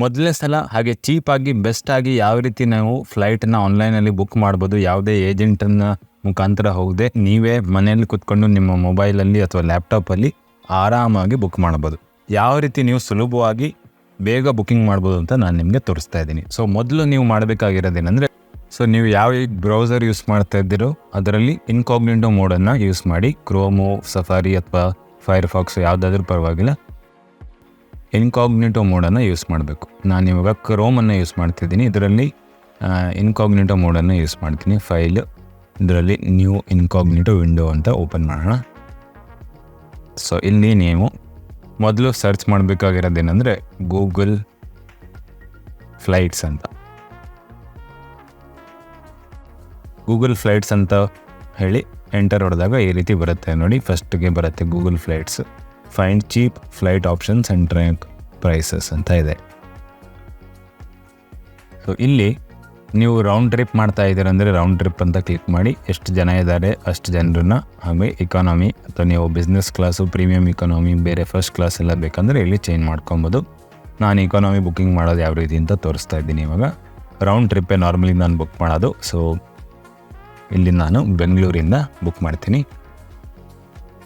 ಮೊದಲನೇ ಸಲ ಹಾಗೆ ಚೀಪಾಗಿ ಬೆಸ್ಟಾಗಿ ಯಾವ ರೀತಿ ನಾವು ಫ್ಲೈಟನ್ನು ಆನ್ಲೈನಲ್ಲಿ ಬುಕ್ ಮಾಡ್ಬೋದು, ಯಾವುದೇ ಏಜೆಂಟನ್ನು ಮುಖಾಂತರ ಹೋಗದೆ ನೀವೇ ಮನೆಯಲ್ಲಿ ಕೂತ್ಕೊಂಡು ನಿಮ್ಮ ಮೊಬೈಲಲ್ಲಿ ಅಥವಾ ಲ್ಯಾಪ್ಟಾಪಲ್ಲಿ ಆರಾಮಾಗಿ ಬುಕ್ ಮಾಡ್ಬೋದು. ಯಾವ ರೀತಿ ನೀವು ಸುಲಭವಾಗಿ ಬೇಗ ಬುಕ್ಕಿಂಗ್ ಮಾಡ್ಬೋದು ಅಂತ ನಾನು ನಿಮಗೆ ತೋರಿಸ್ತಾ ಇದ್ದೀನಿ. ಸೊ ಮೊದಲು ನೀವು ಮಾಡಬೇಕಾಗಿರೋದೇನೆಂದರೆ ಸೊ ನೀವು ಯಾವ ಬ್ರೌಸರ್ ಯೂಸ್ ಮಾಡ್ತಾ ಇದ್ದೀರೋ, ಅದರಲ್ಲಿ ಇನ್ಕಾಗ್ನಿಟೋ ಮೋಡನ್ನು ಯೂಸ್ ಮಾಡಿ ಕ್ರೋಮೋ ಸಫಾರಿ ಅಥವಾ ಫೈರ್ಫಾಕ್ಸ್ ಯಾವುದಾದ್ರೂ ಪರವಾಗಿಲ್ಲ ಇನ್ಕಾಗ್ನಿಟೋ ಮೋಡನ್ನು ಯೂಸ್ ಮಾಡಬೇಕು. ನಾನು ಇವಾಗ ಕ್ರೋಮನ್ನು ಯೂಸ್ ಮಾಡ್ತಿದ್ದೀನಿ. ಇದರಲ್ಲಿ ಇನ್ಕಾಗ್ನಿಟೋ ಮೋಡನ್ನು ಯೂಸ್ ಮಾಡ್ತೀನಿ. ಫೈಲ್. ಇದರಲ್ಲಿ ನ್ಯೂ ಇನ್ಕಾಗ್ನಿಟೋ ವಿಂಡೋ ಅಂತ ಓಪನ್ ಮಾಡೋಣ. ಸೊ, ಇಲ್ಲಿ ನೀವು ಮೊದಲು ಸರ್ಚ್ ಮಾಡಬೇಕಾಗಿರೋದೇನೆಂದರೆ ಗೂಗಲ್ ಫ್ಲೈಟ್ಸ್ ಅಂತ. ಗೂಗಲ್ ಫ್ಲೈಟ್ಸ್ ಅಂತ ಹೇಳಿ ಎಂಟರ್ ಹೊಡೆದಾಗ ಈ ರೀತಿ ಬರುತ್ತೆ ನೋಡಿ. ಫಸ್ಟ್ಗೆ ಬರುತ್ತೆ Google flights. Find cheap flight options and track prices ಅಂತ ಇದೆ. ಸೊ ಇಲ್ಲಿ ನೀವು ರೌಂಡ್ ಟ್ರಿಪ್ ಮಾಡ್ತಾ ಇದ್ದೀರಂದರೆ ರೌಂಡ್ ಟ್ರಿಪ್ ಅಂತ ಕ್ಲಿಕ್ ಮಾಡಿ ಎಷ್ಟು ಜನ ಇದ್ದಾರೆ, ಅಷ್ಟು ಜನರನ್ನ, ಹಾಗೆ ಇಕಾನಮಿ ಅಥವಾ ನೀವು ಬಿಸ್ನೆಸ್ ಕ್ಲಾಸು ಪ್ರೀಮಿಯಂ ಇಕಾನಮಿ ಬೇರೆ ಫಸ್ಟ್ ಕ್ಲಾಸ್ ಎಲ್ಲ ಬೇಕಂದರೆ ಇಲ್ಲಿ ಚೇಂಜ್ ಮಾಡ್ಕೊಬೋದು. ನಾನು ಇಕಾನಮಿ ಬುಕ್ಕಿಂಗ್ ಮಾಡೋದು ಯಾವ ರೀತಿ ಅಂತ ತೋರಿಸ್ತಾ ಇದ್ದೀನಿ ಇವಾಗ. ರೌಂಡ್ ಟ್ರಿಪ್ಪೇ ನಾರ್ಮಲಿ ನಾನು ಬುಕ್ ಮಾಡೋದು. ಸೊ ಇಲ್ಲಿ ನಾನು ಬೆಂಗಳೂರಿಂದ ಬುಕ್ ಮಾಡ್ತೀನಿ.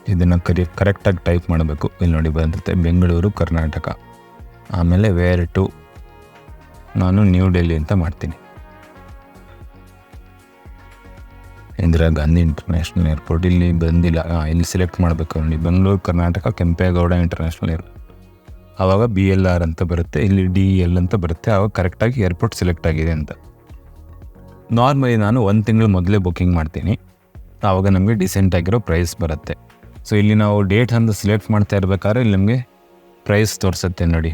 ಇದನ್ನು ಕರಿ, ಕರೆಕ್ಟಾಗಿ ಟೈಪ್ ಮಾಡಬೇಕು. ಇಲ್ಲಿ ನೋಡಿ ಬಂದಿರುತ್ತೆ ಬೆಂಗಳೂರು, ಕರ್ನಾಟಕ. ಆಮೇಲೆ ವೇರ್ ಟು ನಾನು ನ್ಯೂ ಡೆಲ್ಲಿ ಅಂತ ಮಾಡ್ತೀನಿ. ಇಂದಿರಾ ಗಾಂಧಿ ಇಂಟರ್ನ್ಯಾಷನಲ್ ಏರ್ಪೋರ್ಟ್ ಇಲ್ಲಿ ಬಂದಿಲ್ಲ. ಇಲ್ಲಿ ಸೆಲೆಕ್ಟ್ ಮಾಡಬೇಕು ನೋಡಿ. ಬೆಂಗಳೂರು, ಕರ್ನಾಟಕ, ಕೆಂಪೇಗೌಡ ಇಂಟರ್ನ್ಯಾಷನಲ್ ಏರ್ಪೋರ್ಟ್ ಆವಾಗ ಬಿ ಎಲ್ ಆರ್ ಅಂತ ಬರುತ್ತೆ. ಇಲ್ಲಿ ಡಿ ಎಲ್ ಅಂತ ಬರುತ್ತೆ. ಆವಾಗ ಕರೆಕ್ಟಾಗಿ ಏರ್ಪೋರ್ಟ್ ಸೆಲೆಕ್ಟ್ ಆಗಿದೆ ಅಂತ. ನಾರ್ಮಲಿ ನಾನು ಒಂದು ತಿಂಗಳು ಮೊದಲೇ ಬುಕ್ಕಿಂಗ್ ಮಾಡ್ತೀನಿ. ಆವಾಗ ನಮಗೆ ಡಿಸೆಂಟ್ ಆಗಿರೋ ಪ್ರೈಸ್ ಬರುತ್ತೆ. ಸೊ ಇಲ್ಲಿ ನಾವು ಡೇಟ್ ಅಂದು ಸೆಲೆಕ್ಟ್ ಮಾಡ್ತಾ ಇರಬೇಕಾದ್ರೆ ಇಲ್ಲಿ ನಮಗೆ ಪ್ರೈಸ್ ತೋರಿಸುತ್ತೆ ನೋಡಿ.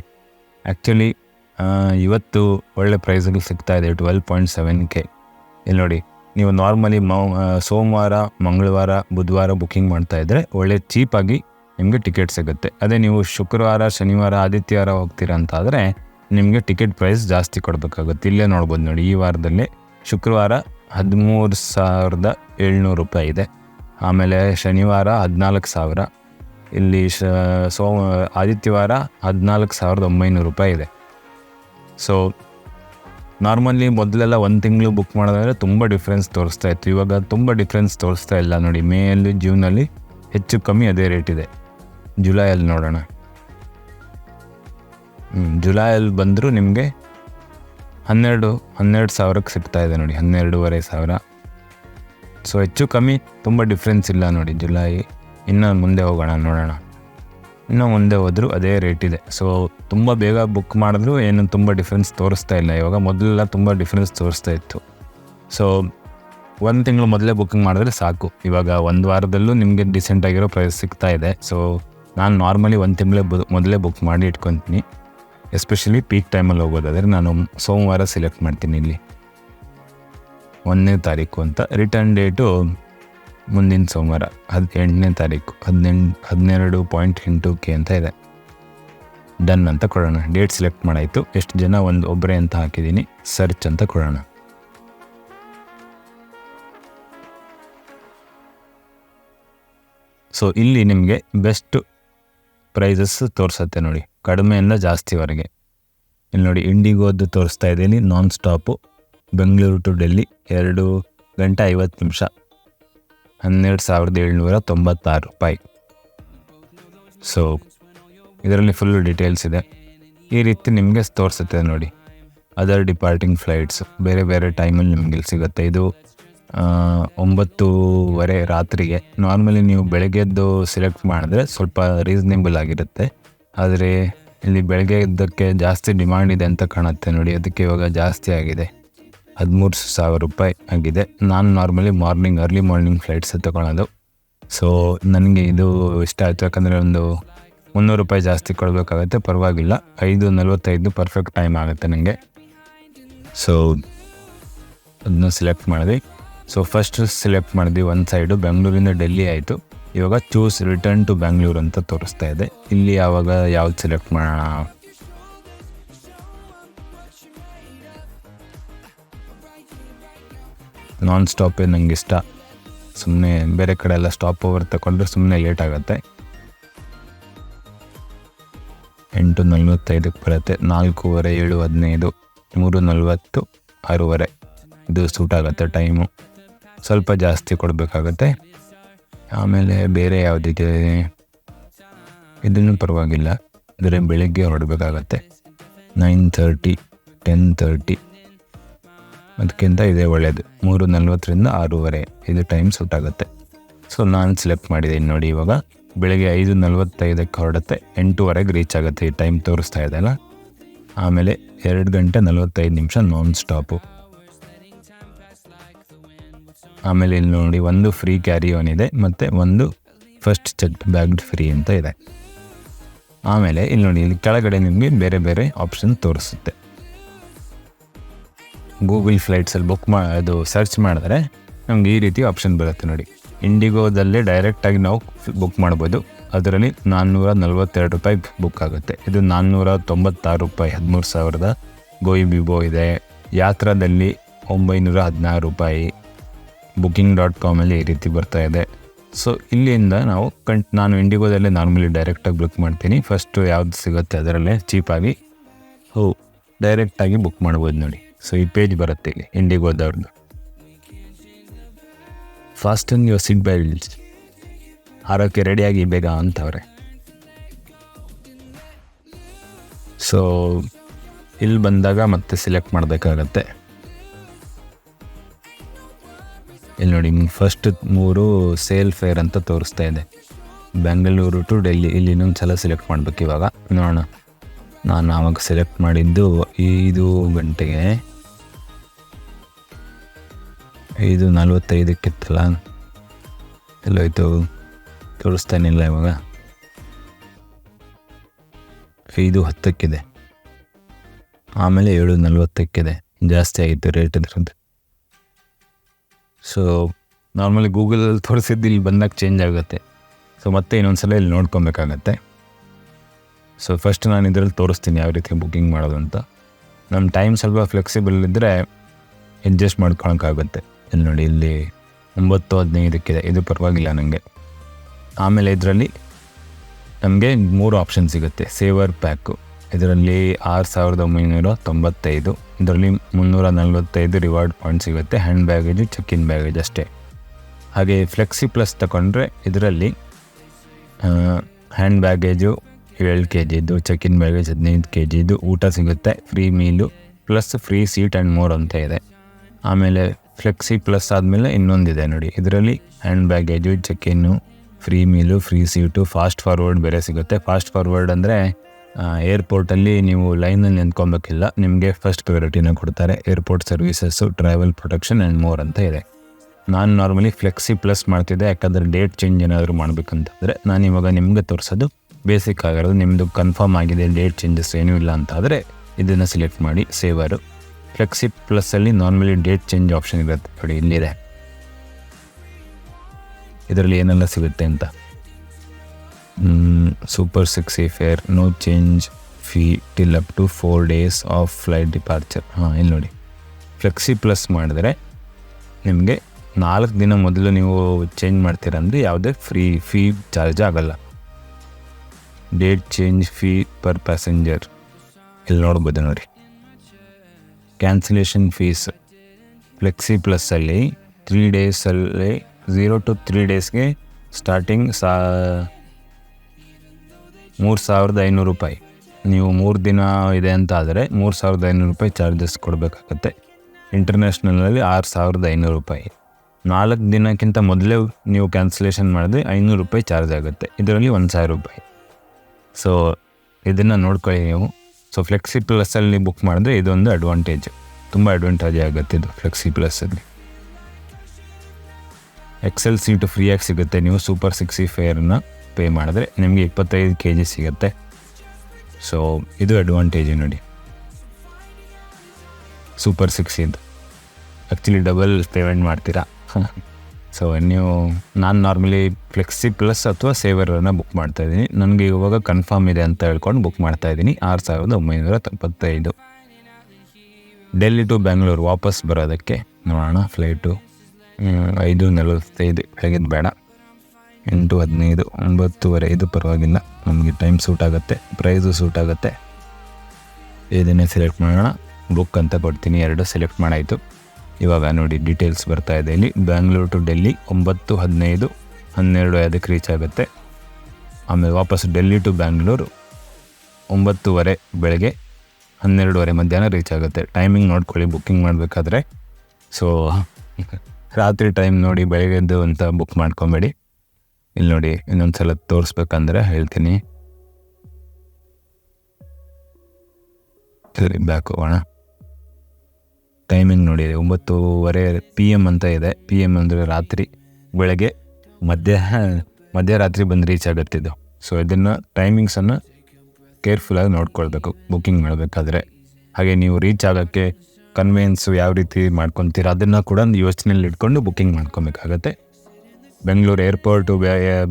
ಆ್ಯಕ್ಚುಲಿ ಇವತ್ತು ಒಳ್ಳೆ ಪ್ರೈಸಲ್ಲಿ ಸಿಗ್ತಾ ಇದೆ ಟ್ವೆಲ್ ಪಾಯಿಂಟ್ ಸೆವೆನ್ ಕೆ ಇಲ್ಲಿ ನೋಡಿ, ನೀವು ನಾರ್ಮಲಿ ಮೌ ಸೋಮವಾರ, ಮಂಗಳವಾರ, ಬುಧವಾರ ಬುಕ್ಕಿಂಗ್ ಮಾಡ್ತಾ ಇದ್ದರೆ ಒಳ್ಳೆ ಚೀಪಾಗಿ ನಿಮಗೆ ಟಿಕೆಟ್ ಸಿಗುತ್ತೆ. ಅದೇ ನೀವು ಶುಕ್ರವಾರ, ಶನಿವಾರ, ಆದಿತ್ಯವಾರ ಹೋಗ್ತೀರಾ ಅಂತಾದರೆ ನಿಮಗೆ ಟಿಕೆಟ್ ಪ್ರೈಸ್ ಜಾಸ್ತಿ ಕೊಡಬೇಕಾಗುತ್ತೆ. ಇಲ್ಲೇ ನೋಡ್ಬೋದು ನೋಡಿ, ಈ ವಾರದಲ್ಲಿ ಶುಕ್ರವಾರ ಹದಿಮೂರು ಸಾವಿರದ ಏಳ್ನೂರು ರೂಪಾಯಿ ಇದೆ. ಆಮೇಲೆ ಶನಿವಾರ ಹದಿನಾಲ್ಕು ಸಾವಿರ. ಇಲ್ಲಿ ಶ, ಸೋಮ, ಆದಿತ್ಯವಾರ ಹದಿನಾಲ್ಕು ಸಾವಿರದ ಒಂಬೈನೂರು ರೂಪಾಯಿ ಇದೆ. ಸೊ ನಾರ್ಮಲಿ ಮೊದಲೆಲ್ಲ ಒಂದು ತಿಂಗಳು ಬುಕ್ ಮಾಡೋದಾದ್ರೆ ತುಂಬ ಡಿಫ್ರೆನ್ಸ್ ತೋರಿಸ್ತಾ ಇತ್ತು. ಇವಾಗ ತುಂಬ ಡಿಫ್ರೆನ್ಸ್ ತೋರಿಸ್ತಾ ಇಲ್ಲ ನೋಡಿ. ಮೇಯಲ್ಲಿ ಜೂನಲ್ಲಿ ಹೆಚ್ಚು ಕಮ್ಮಿ ಅದೇ ರೇಟ್ ಇದೆ. ಜುಲೈಯಲ್ಲಿ ನೋಡೋಣ. ಹ್ಞೂ ಜುಲೈಯಲ್ಲಿ ಬಂದರೂ ನಿಮಗೆ ಹನ್ನೆರಡು ಹನ್ನೆರಡು ಸಾವಿರಕ್ಕೆ ಸಿಗ್ತಾ ಇದೆ ನೋಡಿ. ಹನ್ನೆರಡೂವರೆ ಸಾವಿರ. ಸೊ ಹೆಚ್ಚು ಕಮ್ಮಿ ತುಂಬ ಡಿಫ್ರೆನ್ಸ್ ಇಲ್ಲ ನೋಡಿ ಜುಲೈ ಇನ್ನೂ ಮುಂದೆ ಹೋಗೋಣ, ನೋಡೋಣ. ಇನ್ನೂ ಮುಂದೆ ಹೋದರೂ ಅದೇ ರೇಟ್ ಇದೆ. ಸೊ ತುಂಬ ಬೇಗ ಬುಕ್ ಮಾಡಿದ್ರು ಏನು ತುಂಬ ಡಿಫ್ರೆನ್ಸ್ ತೋರಿಸ್ತಾ ಇಲ್ಲ. ಇವಾಗ ಮೊದಲೆಲ್ಲ ತುಂಬ ಡಿಫ್ರೆನ್ಸ್ ತೋರಿಸ್ತಾ ಇತ್ತು. ಸೊ ಒಂದು ತಿಂಗಳು ಮೊದಲೇ ಬುಕ್ಕಿಂಗ್ ಮಾಡಿದ್ರೆ ಸಾಕು. ಇವಾಗ ಒಂದು ವಾರದಲ್ಲೂ ನಿಮಗೆ ಡಿಸೆಂಟ್ ಆಗಿರೋ ಪ್ರೈಸ್ ಸಿಗ್ತಾ ಇದೆ. ಸೊ ನಾನು ನಾರ್ಮಲಿ ಒಂದು ತಿಂಗಳೇ ಬು, ಮೊದಲೇ ಬುಕ್ ಮಾಡಿ ಇಟ್ಕೊತೀನಿ. ಎಸ್ಪೆಷಲಿ ಪೀಕ್ ಟೈಮಲ್ಲಿ ಹೋಗೋದಾದರೆ ನಾನು ಸೋಮವಾರ ಸೆಲೆಕ್ಟ್ ಮಾಡ್ತೀನಿ ಇಲ್ಲಿ. ಒಂದನೇ ತಾರೀಕು ಅಂತ ರಿಟರ್ನ್ ಡೇಟು ಮುಂದಿನ ಸೋಮವಾರ, ಹದಿನೆಂಟನೇ ತಾರೀಕು, ಹದಿನೆಂಟು, ಹದಿನೆರಡು ಪಾಯಿಂಟ್ ಎಂಟು ಕೆ ಅಂತ ಇದೆ. ಡನ್ ಅಂತ ಕೊಡೋಣ. ಡೇಟ್ ಸೆಲೆಕ್ಟ್ ಮಾಡಾಯಿತು. ಎಷ್ಟು ಜನ ಒಂದು ಒಬ್ಬರೇ ಅಂತ ಹಾಕಿದ್ದೀನಿ ಸರ್ಚ್ ಅಂತ ಕೊಡೋಣ. ಸೊ ಇಲ್ಲಿ ನಿಮಗೆ ಬೆಸ್ಟ್ ಪ್ರೈಸಸ್ ತೋರಿಸುತ್ತೆ ನೋಡಿ. ಕಡಿಮೆಯಿಂದ ಜಾಸ್ತಿವರೆಗೆ ಇಲ್ಲಿ ನೋಡಿ ಇಂಡಿಗೋದು ತೋರಿಸ್ತಾ ಇದ್ದೀನಿ non stop Bengaluru to Delhi ಎರಡು ಗಂಟೆ ಐವತ್ತು ನಿಮಿಷ. ಹನ್ನೆರಡು ಸಾವಿರದ ಏಳ್ನೂರ ತೊಂಬತ್ತಾರು ರೂಪಾಯಿ. ಸೊ ಇದರಲ್ಲಿ ಫುಲ್ಲು ಡೀಟೇಲ್ಸ್ ಇದೆ. ಈ ರೀತಿ ನಿಮಗೆ ತೋರಿಸುತ್ತೆ ನೋಡಿ. ಅದರ್ ಡಿಪಾರ್ಟಿಂಗ್ ಫ್ಲೈಟ್ಸ್ ಬೇರೆ ಬೇರೆ ಟೈಮಲ್ಲಿ ನಿಮಗೆ ಇಲ್ಲಿ ಸಿಗುತ್ತೆ. ಇದು ಒಂಬತ್ತೂವರೆ ರಾತ್ರಿಗೆ. ನಾರ್ಮಲಿ ನೀವು ಬೆಳಗ್ಗೆದ್ದು ಸೆಲೆಕ್ಟ್ ಮಾಡಿದ್ರೆ ಸ್ವಲ್ಪ ರೀಸನೇಬಲ್ ಆಗಿರುತ್ತೆ. ಆದರೆ, ಇಲ್ಲಿ ಬೆಳಗ್ಗೆ ಇದ್ದಕ್ಕೆ ಜಾಸ್ತಿ ಡಿಮಾಂಡ್ ಇದೆ ಅಂತ ಕಾಣುತ್ತೆ ನೋಡಿ. ಅದಕ್ಕೆ ಇವಾಗ ಜಾಸ್ತಿ ಆಗಿದೆ. ಹದಿಮೂರು ಸಾವಿರ ರೂಪಾಯಿ ಆಗಿದೆ. ನಾನು normally morning early morning flights ತಗೊಳ್ಳೋದು ಸೊ ನನಗೆ ಇದು ಇಷ್ಟ ಆಯಿತು. ಯಾಕಂದರೆ ಒಂದು ಮುನ್ನೂರು ರೂಪಾಯಿ ಜಾಸ್ತಿ ಕೊಡಬೇಕಾಗತ್ತೆ. ಪರವಾಗಿಲ್ಲ. ಐದು ನಲ್ವತ್ತೈದು ಪರ್ಫೆಕ್ಟ್ ಟೈಮ್ ಆಗುತ್ತೆ ನನಗೆ ಸೊ ಅದನ್ನ ಸೆಲೆಕ್ಟ್ ಮಾಡಿದ್ವಿ ಸೊ ಫಸ್ಟ್ ಸೆಲೆಕ್ಟ್ ಮಾಡಿದ್ವಿ ಒಂದು ಸೈಡು ಬೆಂಗಳೂರಿಂದ ಡೆಲ್ಲಿ ಆಯಿತು. ಇವಾಗ ಚೂಸ್ ರಿಟರ್ನ್ ಟು ಬ್ಯಾಂಗ್ಳೂರ್ ಅಂತ ತೋರಿಸ್ತಾ ಇದೆ. ಇಲ್ಲಿ ಯಾವಾಗ ಯಾವ್ದು ಸೆಲೆಕ್ಟ್ ಮಾಡೋಣ? ನಾನ್ ಸ್ಟಾಪೇ ನಂಗೆ ಇಷ್ಟ. ಸುಮ್ಮನೆ ಬೇರೆ ಕಡೆ ಎಲ್ಲ ಸ್ಟಾಪ್ ಓವರ್ ತಗೊಂಡ್ರೆ ಸುಮ್ಮನೆ ಲೇಟ್ ಆಗುತ್ತೆ. ಎಂಟು ನಲ್ವತ್ತೈದಕ್ಕೆ ಬರುತ್ತೆ. ನಾಲ್ಕೂವರೆ, ಏಳು, ಹದಿನೈದು, ಮೂರು ನಲ್ವತ್ತು, ಆರೂವರೆ. ಇದು ಸೂಟ್ ಆಗುತ್ತೆ ಟೈಮು ಸ್ವಲ್ಪ ಜಾಸ್ತಿ ಕೊಡಬೇಕಾಗತ್ತೆ. ಆಮೇಲೆ ಬೇರೆ ಯಾವುದಿದೆ? ಇದನ್ನು ಪರವಾಗಿಲ್ಲ. ಅಂದರೆ ಬೆಳಿಗ್ಗೆ ಹೊರಡಬೇಕಾಗತ್ತೆ. Nine thirty, ten thirty. ಅದಕ್ಕಿಂತ ಇದೇ ಒಳ್ಳೆಯದು ಮೂರು ನಲ್ವತ್ತರಿಂದ ಆರೂವರೆ. ಇದು ಟೈಮ್ ಸೂಟ್ ಆಗುತ್ತೆ. ಸೊ ನಾನು ಸೆಲೆಕ್ಟ್ ಮಾಡಿದ್ದೀನಿ ನೋಡಿ ಇವಾಗ. ಬೆಳಗ್ಗೆ ಐದು ನಲ್ವತ್ತೈದಕ್ಕೆ ಹೊರಡುತ್ತೆ. ಎಂಟೂವರೆಗೆ ರೀಚ್ ಆಗುತ್ತೆ. ಈ ಟೈಮ್ ತೋರಿಸ್ತಾ ಇದೆಯಲ್ಲ ಆಮೇಲೆ ಎರಡು ಗಂಟೆ ನಲ್ವತ್ತೈದು ನಿಮಿಷ ನಾನ್ ಸ್ಟಾಪು ಆಮೇಲೆ ಇಲ್ಲಿ ನೋಡಿ ಒಂದು ಫ್ರೀ ಕ್ಯಾರಿ ಆನ್ ಇದೆ. ಮತ್ತು ಒಂದು ಫಸ್ಟ್ ಚೆಕ್ ಬ್ಯಾಗ್ಡ್ ಫ್ರೀ ಅಂತ ಇದೆ. ಆಮೇಲೆ ಇಲ್ಲಿ ನೋಡಿ, ಇಲ್ಲಿ ಕೆಳಗಡೆ ನಿಮಗೆ ಬೇರೆ ಬೇರೆ ಆಪ್ಷನ್ ತೋರಿಸುತ್ತೆ. ಗೂಗಲ್ ಫ್ಲೈಟ್ಸಲ್ಲಿ ಬುಕ್ ಮಾ, ಅದು ಸರ್ಚ್ ಮಾಡಿದ್ರೆ ನಮ್ಗೆ ಈ ರೀತಿ ಆಪ್ಷನ್ ಬರುತ್ತೆ ನೋಡಿ. ಇಂಡಿಗೋದಲ್ಲೇ ಡೈರೆಕ್ಟಾಗಿ ನಾವು ಬುಕ್ ಮಾಡ್ಬೋದು. ಅದರಲ್ಲಿ ನಾನ್ನೂರ ನಲ್ವತ್ತೆರಡು ರೂಪಾಯಿ ಬುಕ್ ಆಗುತ್ತೆ. ಇದು ನಾನ್ನೂರ ತೊಂಬತ್ತಾರು ರೂಪಾಯಿ, ಹದಿಮೂರು ಸಾವಿರದ ಗೋಯಿ ಬಿಬೋ ಇದೆ. ಯಾತ್ರಾದಲ್ಲಿ ಒಂಬೈನೂರ ಹದಿನಾರು ರೂಪಾಯಿ ಬುಕ್ಕಿಂಗ್ ಡಾಟ್ ಕಾಮಲ್ಲಿ ಈ ರೀತಿ ಬರ್ತಾ ಇದೆ. ಸೊ, ಇಲ್ಲಿಂದ ನಾವು ಕಂಟ್ ನಾನು ಇಂಡಿಗೋದಲ್ಲೇ ನಾರ್ಮಲಿ ಡೈರೆಕ್ಟಾಗಿ ಬುಕ್ ಮಾಡ್ತೀನಿ. ಫಸ್ಟು ಯಾವ್ದು ಸಿಗುತ್ತೆ ಅದರಲ್ಲೇ ಚೀಪಾಗಿ ಹೋ, ಡೈರೆಕ್ಟಾಗಿ ಬುಕ್ ಮಾಡ್ಬೋದು ನೋಡಿ. ಸೊ ಈ ಪೇಜ್ ಬರುತ್ತೆ ಇಲ್ಲಿ ಇಂಡಿಗೋದವ್ರದ್ದು ಅನ್ ಯುವರ್ ಸಿಟ್ ಬೆಲ್ಟ್ ಆರೋಗ್ಯ ರೆಡಿಯಾಗಿ ಬೇಗ ಅಂತವ್ರೆ. ಸೊ ಇಲ್ಲಿ ಬಂದಾಗ ಮತ್ತೆ ಸೆಲೆಕ್ಟ್ ಮಾಡಬೇಕಾಗತ್ತೆ. ಇಲ್ಲಿ ನೋಡಿ ಫಸ್ಟ್ ಮೂರು ಸೇಲ್ ಫೇರ್ ಅಂತ ತೋರಿಸ್ತಾ ಇದೆ. ಬೆಂಗಳೂರು ಟು ಡೆಲ್ಲಿ ಇಲ್ಲಿ ಇನ್ನೊಂದು ಸಲ ಸೆಲೆಕ್ಟ್ ಮಾಡ್ಬೇಕು ಇವಾಗ. ನೋಡೋಣ. ನಾನು ಆವಾಗ ಸೆಲೆಕ್ಟ್ ಮಾಡಿದ್ದು ಐದು ಗಂಟೆಗೆ. ಐದು ನಲ್ವತ್ತೈದಕ್ಕಿತ್ತಲ್ಲ? ಎಲ್ಲೋಯ್ತು, ತೋರಿಸ್ತಾನಿಲ್ಲ ಇವಾಗ. ಐದು ಹತ್ತಕ್ಕಿದೆ. ಆಮೇಲೆ ಏಳು ನಲ್ವತ್ತಕ್ಕಿದೆ. ಜಾಸ್ತಿ ಆಗಿತ್ತು ರೇಟ್ ಇದ್ರದ್ದು ಸೊ ನಾರ್ಮಲಿ ಗೂಗಲಲ್ಲಿ ತೋರಿಸಿದ್ದು ಇಲ್ಲಿ ಬಂದಾಗ ಚೇಂಜ್ ಆಗುತ್ತೆ. ಸೊ ಮತ್ತೆ ಇನ್ನೊಂದು ಸಲ ಇಲ್ಲಿ ನೋಡ್ಕೊಬೇಕಾಗತ್ತೆ. ಸೊ ಫಸ್ಟ್ ನಾನು ಇದರಲ್ಲಿ ತೋರಿಸ್ತೀನಿ ಯಾವ ರೀತಿ ಬುಕ್ಕಿಂಗ್ ಮಾಡೋದು ಅಂತ. ನಮ್ಮ ಟೈಮ್ ಸ್ವಲ್ಪ ಫ್ಲೆಕ್ಸಿಬಲ್ ಇದ್ದರೆ ಅಡ್ಜಸ್ಟ್ ಮಾಡ್ಕೊಳಕ್ಕಾಗುತ್ತೆ. ಇಲ್ಲಿ ನೋಡಿ, ಇಲ್ಲಿ ಒಂಬತ್ತು ಹದಿನೈದಕ್ಕಿದೆ. ಇದು ಪರವಾಗಿಲ್ಲ ನನಗೆ ಆಮೇಲೆ ಇದರಲ್ಲಿ ನಮಗೆ ಮೂರು ಆಪ್ಷನ್ ಸಿಗುತ್ತೆ. ಸೇವರ್ ಪ್ಯಾಕು ಇದರಲ್ಲಿ ಆರು ಸಾವಿರದ ಒಂಬೈನೂರ ತೊಂಬತ್ತೈದು. ಇದರಲ್ಲಿ ಮುನ್ನೂರ ನಲ್ವತ್ತೈದು ರಿವಾರ್ಡ್ ಪಾಯಿಂಟ್ ಸಿಗುತ್ತೆ. Hand baggage check in baggage ಅಷ್ಟೇ. ಹಾಗೆ ಫ್ಲೆಕ್ಸಿ ಪ್ಲಸ್ ತಗೊಂಡ್ರೆ ಇದರಲ್ಲಿ ಹ್ಯಾಂಡ್ ಬ್ಯಾಗೇಜು ಏಳು ಕೆ ಜಿದು ಚೆಕ್ ಇನ್ ಬ್ಯಾಗೇಜ್ ಹದಿನೈದು ಕೆ ಜಿದು ಊಟ ಸಿಗುತ್ತೆ free meal plus free seat and more ಅಂತ ಇದೆ. ಆಮೇಲೆ ಫ್ಲೆಕ್ಸಿ ಪ್ಲಸ್ ಆದಮೇಲೆ ಇನ್ನೊಂದಿದೆ ನೋಡಿ. ಇದರಲ್ಲಿ hand baggage check in free meal free seat fast forward ಬೇರೆ ಸಿಗುತ್ತೆ. ಫಾಸ್ಟ್ ಫಾರ್ವರ್ಡ್ ಅಂದರೆ ಏರ್ಪೋರ್ಟಲ್ಲಿ ನೀವು ಲೈನಲ್ಲಿ ನಿಂತ್ಕೊಬೇಕಿಲ್ಲ. ನಿಮಗೆ ಫಸ್ಟ್ ಪ್ರಯಾರಿಟಿನ ಕೊಡ್ತಾರೆ. Airport services travel protection and more ಅಂತ ಇದೆ. ನಾನು ನಾರ್ಮಲಿ ಫ್ಲೆಕ್ಸಿ ಪ್ಲಸ್ ಮಾಡ್ತಿದ್ದೆ. ಯಾಕಂದರೆ ಡೇಟ್ ಚೇಂಜ್ ಏನಾದರೂ ಮಾಡಬೇಕಂತಂದರೆ, ನಾನು ಇವಾಗ ನಿಮಗೆ ತೋರಿಸೋದು ಬೇಸಿಕ್ ಆಗಿರೋದು. ನಿಮ್ಮದು ಕನ್ಫರ್ಮ್ ಆಗಿದೆ ಡೇಟ್ ಚೇಂಜಸ್ ಏನೂ ಇಲ್ಲ ಅಂತಾದರೆ, ಇದನ್ನು ಸೆಲೆಕ್ಟ್ ಮಾಡಿ ಸೇವರು ಫ್ಲೆಕ್ಸಿ ಪ್ಲಸ್ಸಲ್ಲಿ ನಾರ್ಮಲಿ ಡೇಟ್ ಚೇಂಜ್ ಆಪ್ಷನ್ ಇರುತ್ತೆ ನೋಡಿ, ಇಲ್ಲಿದೆ. ಇದರಲ್ಲಿ ಏನೆಲ್ಲ ಸಿಗುತ್ತೆ ಅಂತ? Super six E fare, no change fee, till up to four days of flight departure. ಹಾಂ, ಇಲ್ಲಿ ನೋಡಿ. ಫ್ಲೆಕ್ಸಿ ಪ್ಲಸ್ ಮಾಡಿದ್ರೆ ನಿಮಗೆ ನಾಲ್ಕು ದಿನ ಮೊದಲು ನೀವು ಚೇಂಜ್ ಮಾಡ್ತೀರಂದ್ರೆ ಯಾವುದೇ ಫ್ರೀ, ಫೀ ಚಾರ್ಜ್ ಆಗಲ್ಲ. Date change fee per passenger. ಇಲ್ಲಿ ನೋಡ್ಬೋದು ನೋಡಿ. ಕ್ಯಾನ್ಸಲೇಷನ್ ಫೀಸ್ ಫ್ಲೆಕ್ಸಿ ಪ್ಲಸ್ಸಲ್ಲಿ ತ್ರೀ ಡೇಸಲ್ಲಿ ಝೀರೋ ಟು ತ್ರೀ ಡೇಸ್ಗೆ ಸ್ಟಾರ್ಟಿಂಗ್ ಸಾ, ಮೂರು ಸಾವಿರದ ಐನೂರು ರೂಪಾಯಿ. ನೀವು ಮೂರು ದಿನ ಇದೆ ಅಂತ ಆದರೆ ಮೂರು ಸಾವಿರದ ಐನೂರು ರೂಪಾಯಿ ಚಾರ್ಜಸ್ ಕೊಡಬೇಕಾಗತ್ತೆ. ಇಂಟರ್ನ್ಯಾಷನಲಲ್ಲಿ ಆರು ಸಾವಿರದ ಐನೂರು ರೂಪಾಯಿ. ನಾಲ್ಕು ದಿನಕ್ಕಿಂತ ಮೊದಲೇ ನೀವು ಕ್ಯಾನ್ಸಲೇಷನ್ ಮಾಡಿದ್ರೆ ಐನೂರು ರೂಪಾಯಿ ಚಾರ್ಜ್ ಆಗುತ್ತೆ. ಇದರಲ್ಲಿ ಒಂದು ಸಾವಿರ ರೂಪಾಯಿ. ಸೊ ಇದನ್ನು ನೋಡ್ಕೊಳ್ಳಿ ನೀವು. ಸೊ ಫ್ಲೆಕ್ಸಿ ಪ್ಲಸ್ಸಲ್ಲಿ ಬುಕ್ ಮಾಡಿದ್ರೆ ಇದೊಂದು ಅಡ್ವಾಂಟೇಜ್ ತುಂಬ ಅಡ್ವಾಂಟೇಜ್ ಆಗುತ್ತೆ ಇದು ಫ್ಲೆಕ್ಸಿ ಪ್ಲಸ್ಸಲ್ಲಿ ಎಕ್ಸೆಲ್ ಸೀಟು ಫ್ರೀಯಾಗಿ ಸಿಗುತ್ತೆ. ನೀವು ಸೂಪರ್ ಸಿಕ್ಸಿ ಫೇರ್ನ ಪೇ ಮಾಡಿದ್ರೆ ನಿಮಗೆ ಇಪ್ಪತ್ತೈದು ಕೆ ಜಿ ಸಿಗುತ್ತೆ. ಸೊ ಇದು ಅಡ್ವಾಂಟೇಜ್ ನೋಡಿ. ಸೂಪರ್ ಸಿಕ್ಸಿ ಅಂತ. ಆ್ಯಕ್ಚುಲಿ ಡಬಲ್ ಪೇಮೆಂಟ್ ಮಾಡ್ತೀರಾ? ಸೊ ನೀವು ನಾನು ನಾರ್ಮಲಿ ಫ್ಲೆಕ್ಸಿ ಪ್ಲಸ್ ಅಥವಾ ಸೇವರನ್ನು ಬುಕ್ ಮಾಡ್ತಾ ಇದ್ದೀನಿ. ನನಗೆ ಇವಾಗ ಕನ್ಫರ್ಮ್ ಇದೆ ಅಂತ ಹೇಳ್ಕೊಂಡು ಬುಕ್ ಮಾಡ್ತಾ ಇದ್ದೀನಿ. ಆರು ಸಾವಿರದ ಒಂಬೈನೂರ ತೊಂಬತ್ತೈದು. ಡೆಲ್ಲಿ ಟು ಬ್ಯಾಂಗ್ಳೂರು ವಾಪಸ್ ಬರೋದಕ್ಕೆ ನೋಡೋಣ ಫ್ಲೈಟು ಐದು ನಲವತ್ತೈದು. ಹೇಗಿದ್ದು ಬೇಡ. ಎಂಟು ಹದಿನೈದು, ಒಂಬತ್ತುವರೆ. ಇದು ಪರವಾಗಿಲ್ಲ. ನಮಗೆ ಟೈಮ್ ಸೂಟ್ ಆಗುತ್ತೆ. ಪ್ರೈಸು ಸೂಟ್ ಆಗುತ್ತೆ. ಇದನ್ನೇ ಸೆಲೆಕ್ಟ್ ಮಾಡೋಣ. ಬುಕ್ ಅಂತ ಕೊಡ್ತೀನಿ. ಎರಡು ಸೆಲೆಕ್ಟ್ ಮಾಡಾಯಿತು. ಇವಾಗ ನೋಡಿ ಡೀಟೇಲ್ಸ್ ಬರ್ತಾ ಇದೆ. ಇಲ್ಲಿ ಬ್ಯಾಂಗ್ಳೂರು ಟು ಡೆಲ್ಲಿ ಒಂಬತ್ತು, ಹದಿನೈದು, ಹನ್ನೆರಡು ಅದಕ್ಕೆ ರೀಚ್ ಆಗುತ್ತೆ. ಆಮೇಲೆ ವಾಪಸ್ ಡೆಲ್ಲಿ ಟು ಬ್ಯಾಂಗ್ಳೂರು ಒಂಬತ್ತುವರೆ ಬೆಳಗ್ಗೆ, ಹನ್ನೆರಡುವರೆ ಮಧ್ಯಾಹ್ನ ರೀಚ್ ಆಗುತ್ತೆ. ಟೈಮಿಂಗ್ ನೋಡ್ಕೊಳ್ಳಿ ಬುಕ್ಕಿಂಗ್ ಮಾಡಬೇಕಾದ್ರೆ. ಸೊ ರಾತ್ರಿ ಟೈಮ್ ನೋಡಿ ಬೆಳಗ್ಗೆದ್ದು ಅಂತ ಬುಕ್ ಮಾಡ್ಕೊಬೇಡಿ. ಇಲ್ಲಿ ನೋಡಿ ಇನ್ನೊಂದು ಸಲ ತೋರಿಸ್ಬೇಕಂದ್ರೆ ಹೇಳ್ತೀನಿ. ಸರಿ ಬ್ಯಾಕ್ ಹೋಗೋಣ. ಟೈಮಿಂಗ್ ನೋಡಿ, ಒಂಬತ್ತೂವರೆ ಪಿ ಎಂ ಅಂತ ಇದೆ. ಪಿ ಎಂ ಅಂದರೆ ರಾತ್ರಿ ಬೆಳಗ್ಗೆ ಮಧ್ಯ, ಮಧ್ಯರಾತ್ರಿ ಬಂದು ರೀಚ್ ಆಗುತ್ತಿದ್ದು. ಸೊ ಇದನ್ನು ಟೈಮಿಂಗ್ಸನ್ನು ಕೇರ್ಫುಲ್ಲಾಗಿ ನೋಡ್ಕೊಳ್ಬೇಕು ಬುಕ್ಕಿಂಗ್ ಮಾಡಬೇಕಾದ್ರೆ. ಹಾಗೆ ನೀವು ರೀಚ್ ಆಗೋಕ್ಕೆ ಕನ್ವೀನ್ಸು ಯಾವ ರೀತಿ ಮಾಡ್ಕೊತೀರ ಅದನ್ನು ಕೂಡ ಒಂದು ಯೋಚನೆಯಲ್ಲಿ ಇಟ್ಕೊಂಡು ಬುಕ್ಕಿಂಗ್ ಮಾಡ್ಕೊಬೇಕಾಗತ್ತೆ. ಬೆಂಗಳೂರು ಏರ್ಪೋರ್ಟು